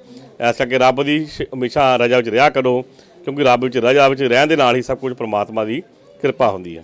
ਇਸ ਕਰਕੇ ਰੱਬ ਦੀ ਸ਼- ਹਮੇਸ਼ਾ ਰਜਾ ਵਿੱਚ ਰਿਹਾ ਕਰੋ, ਕਿਉਂਕਿ ਰੱਬ ਵਿੱਚ ਰਜਾ ਵਿੱਚ ਰਹਿਣ ਦੇ ਨਾਲ ਹੀ ਸਭ ਕੁਝ ਪ੍ਰਮਾਤਮਾ ਦੀ ਕਿਰਪਾ ਹੁੰਦੀ ਹੈ।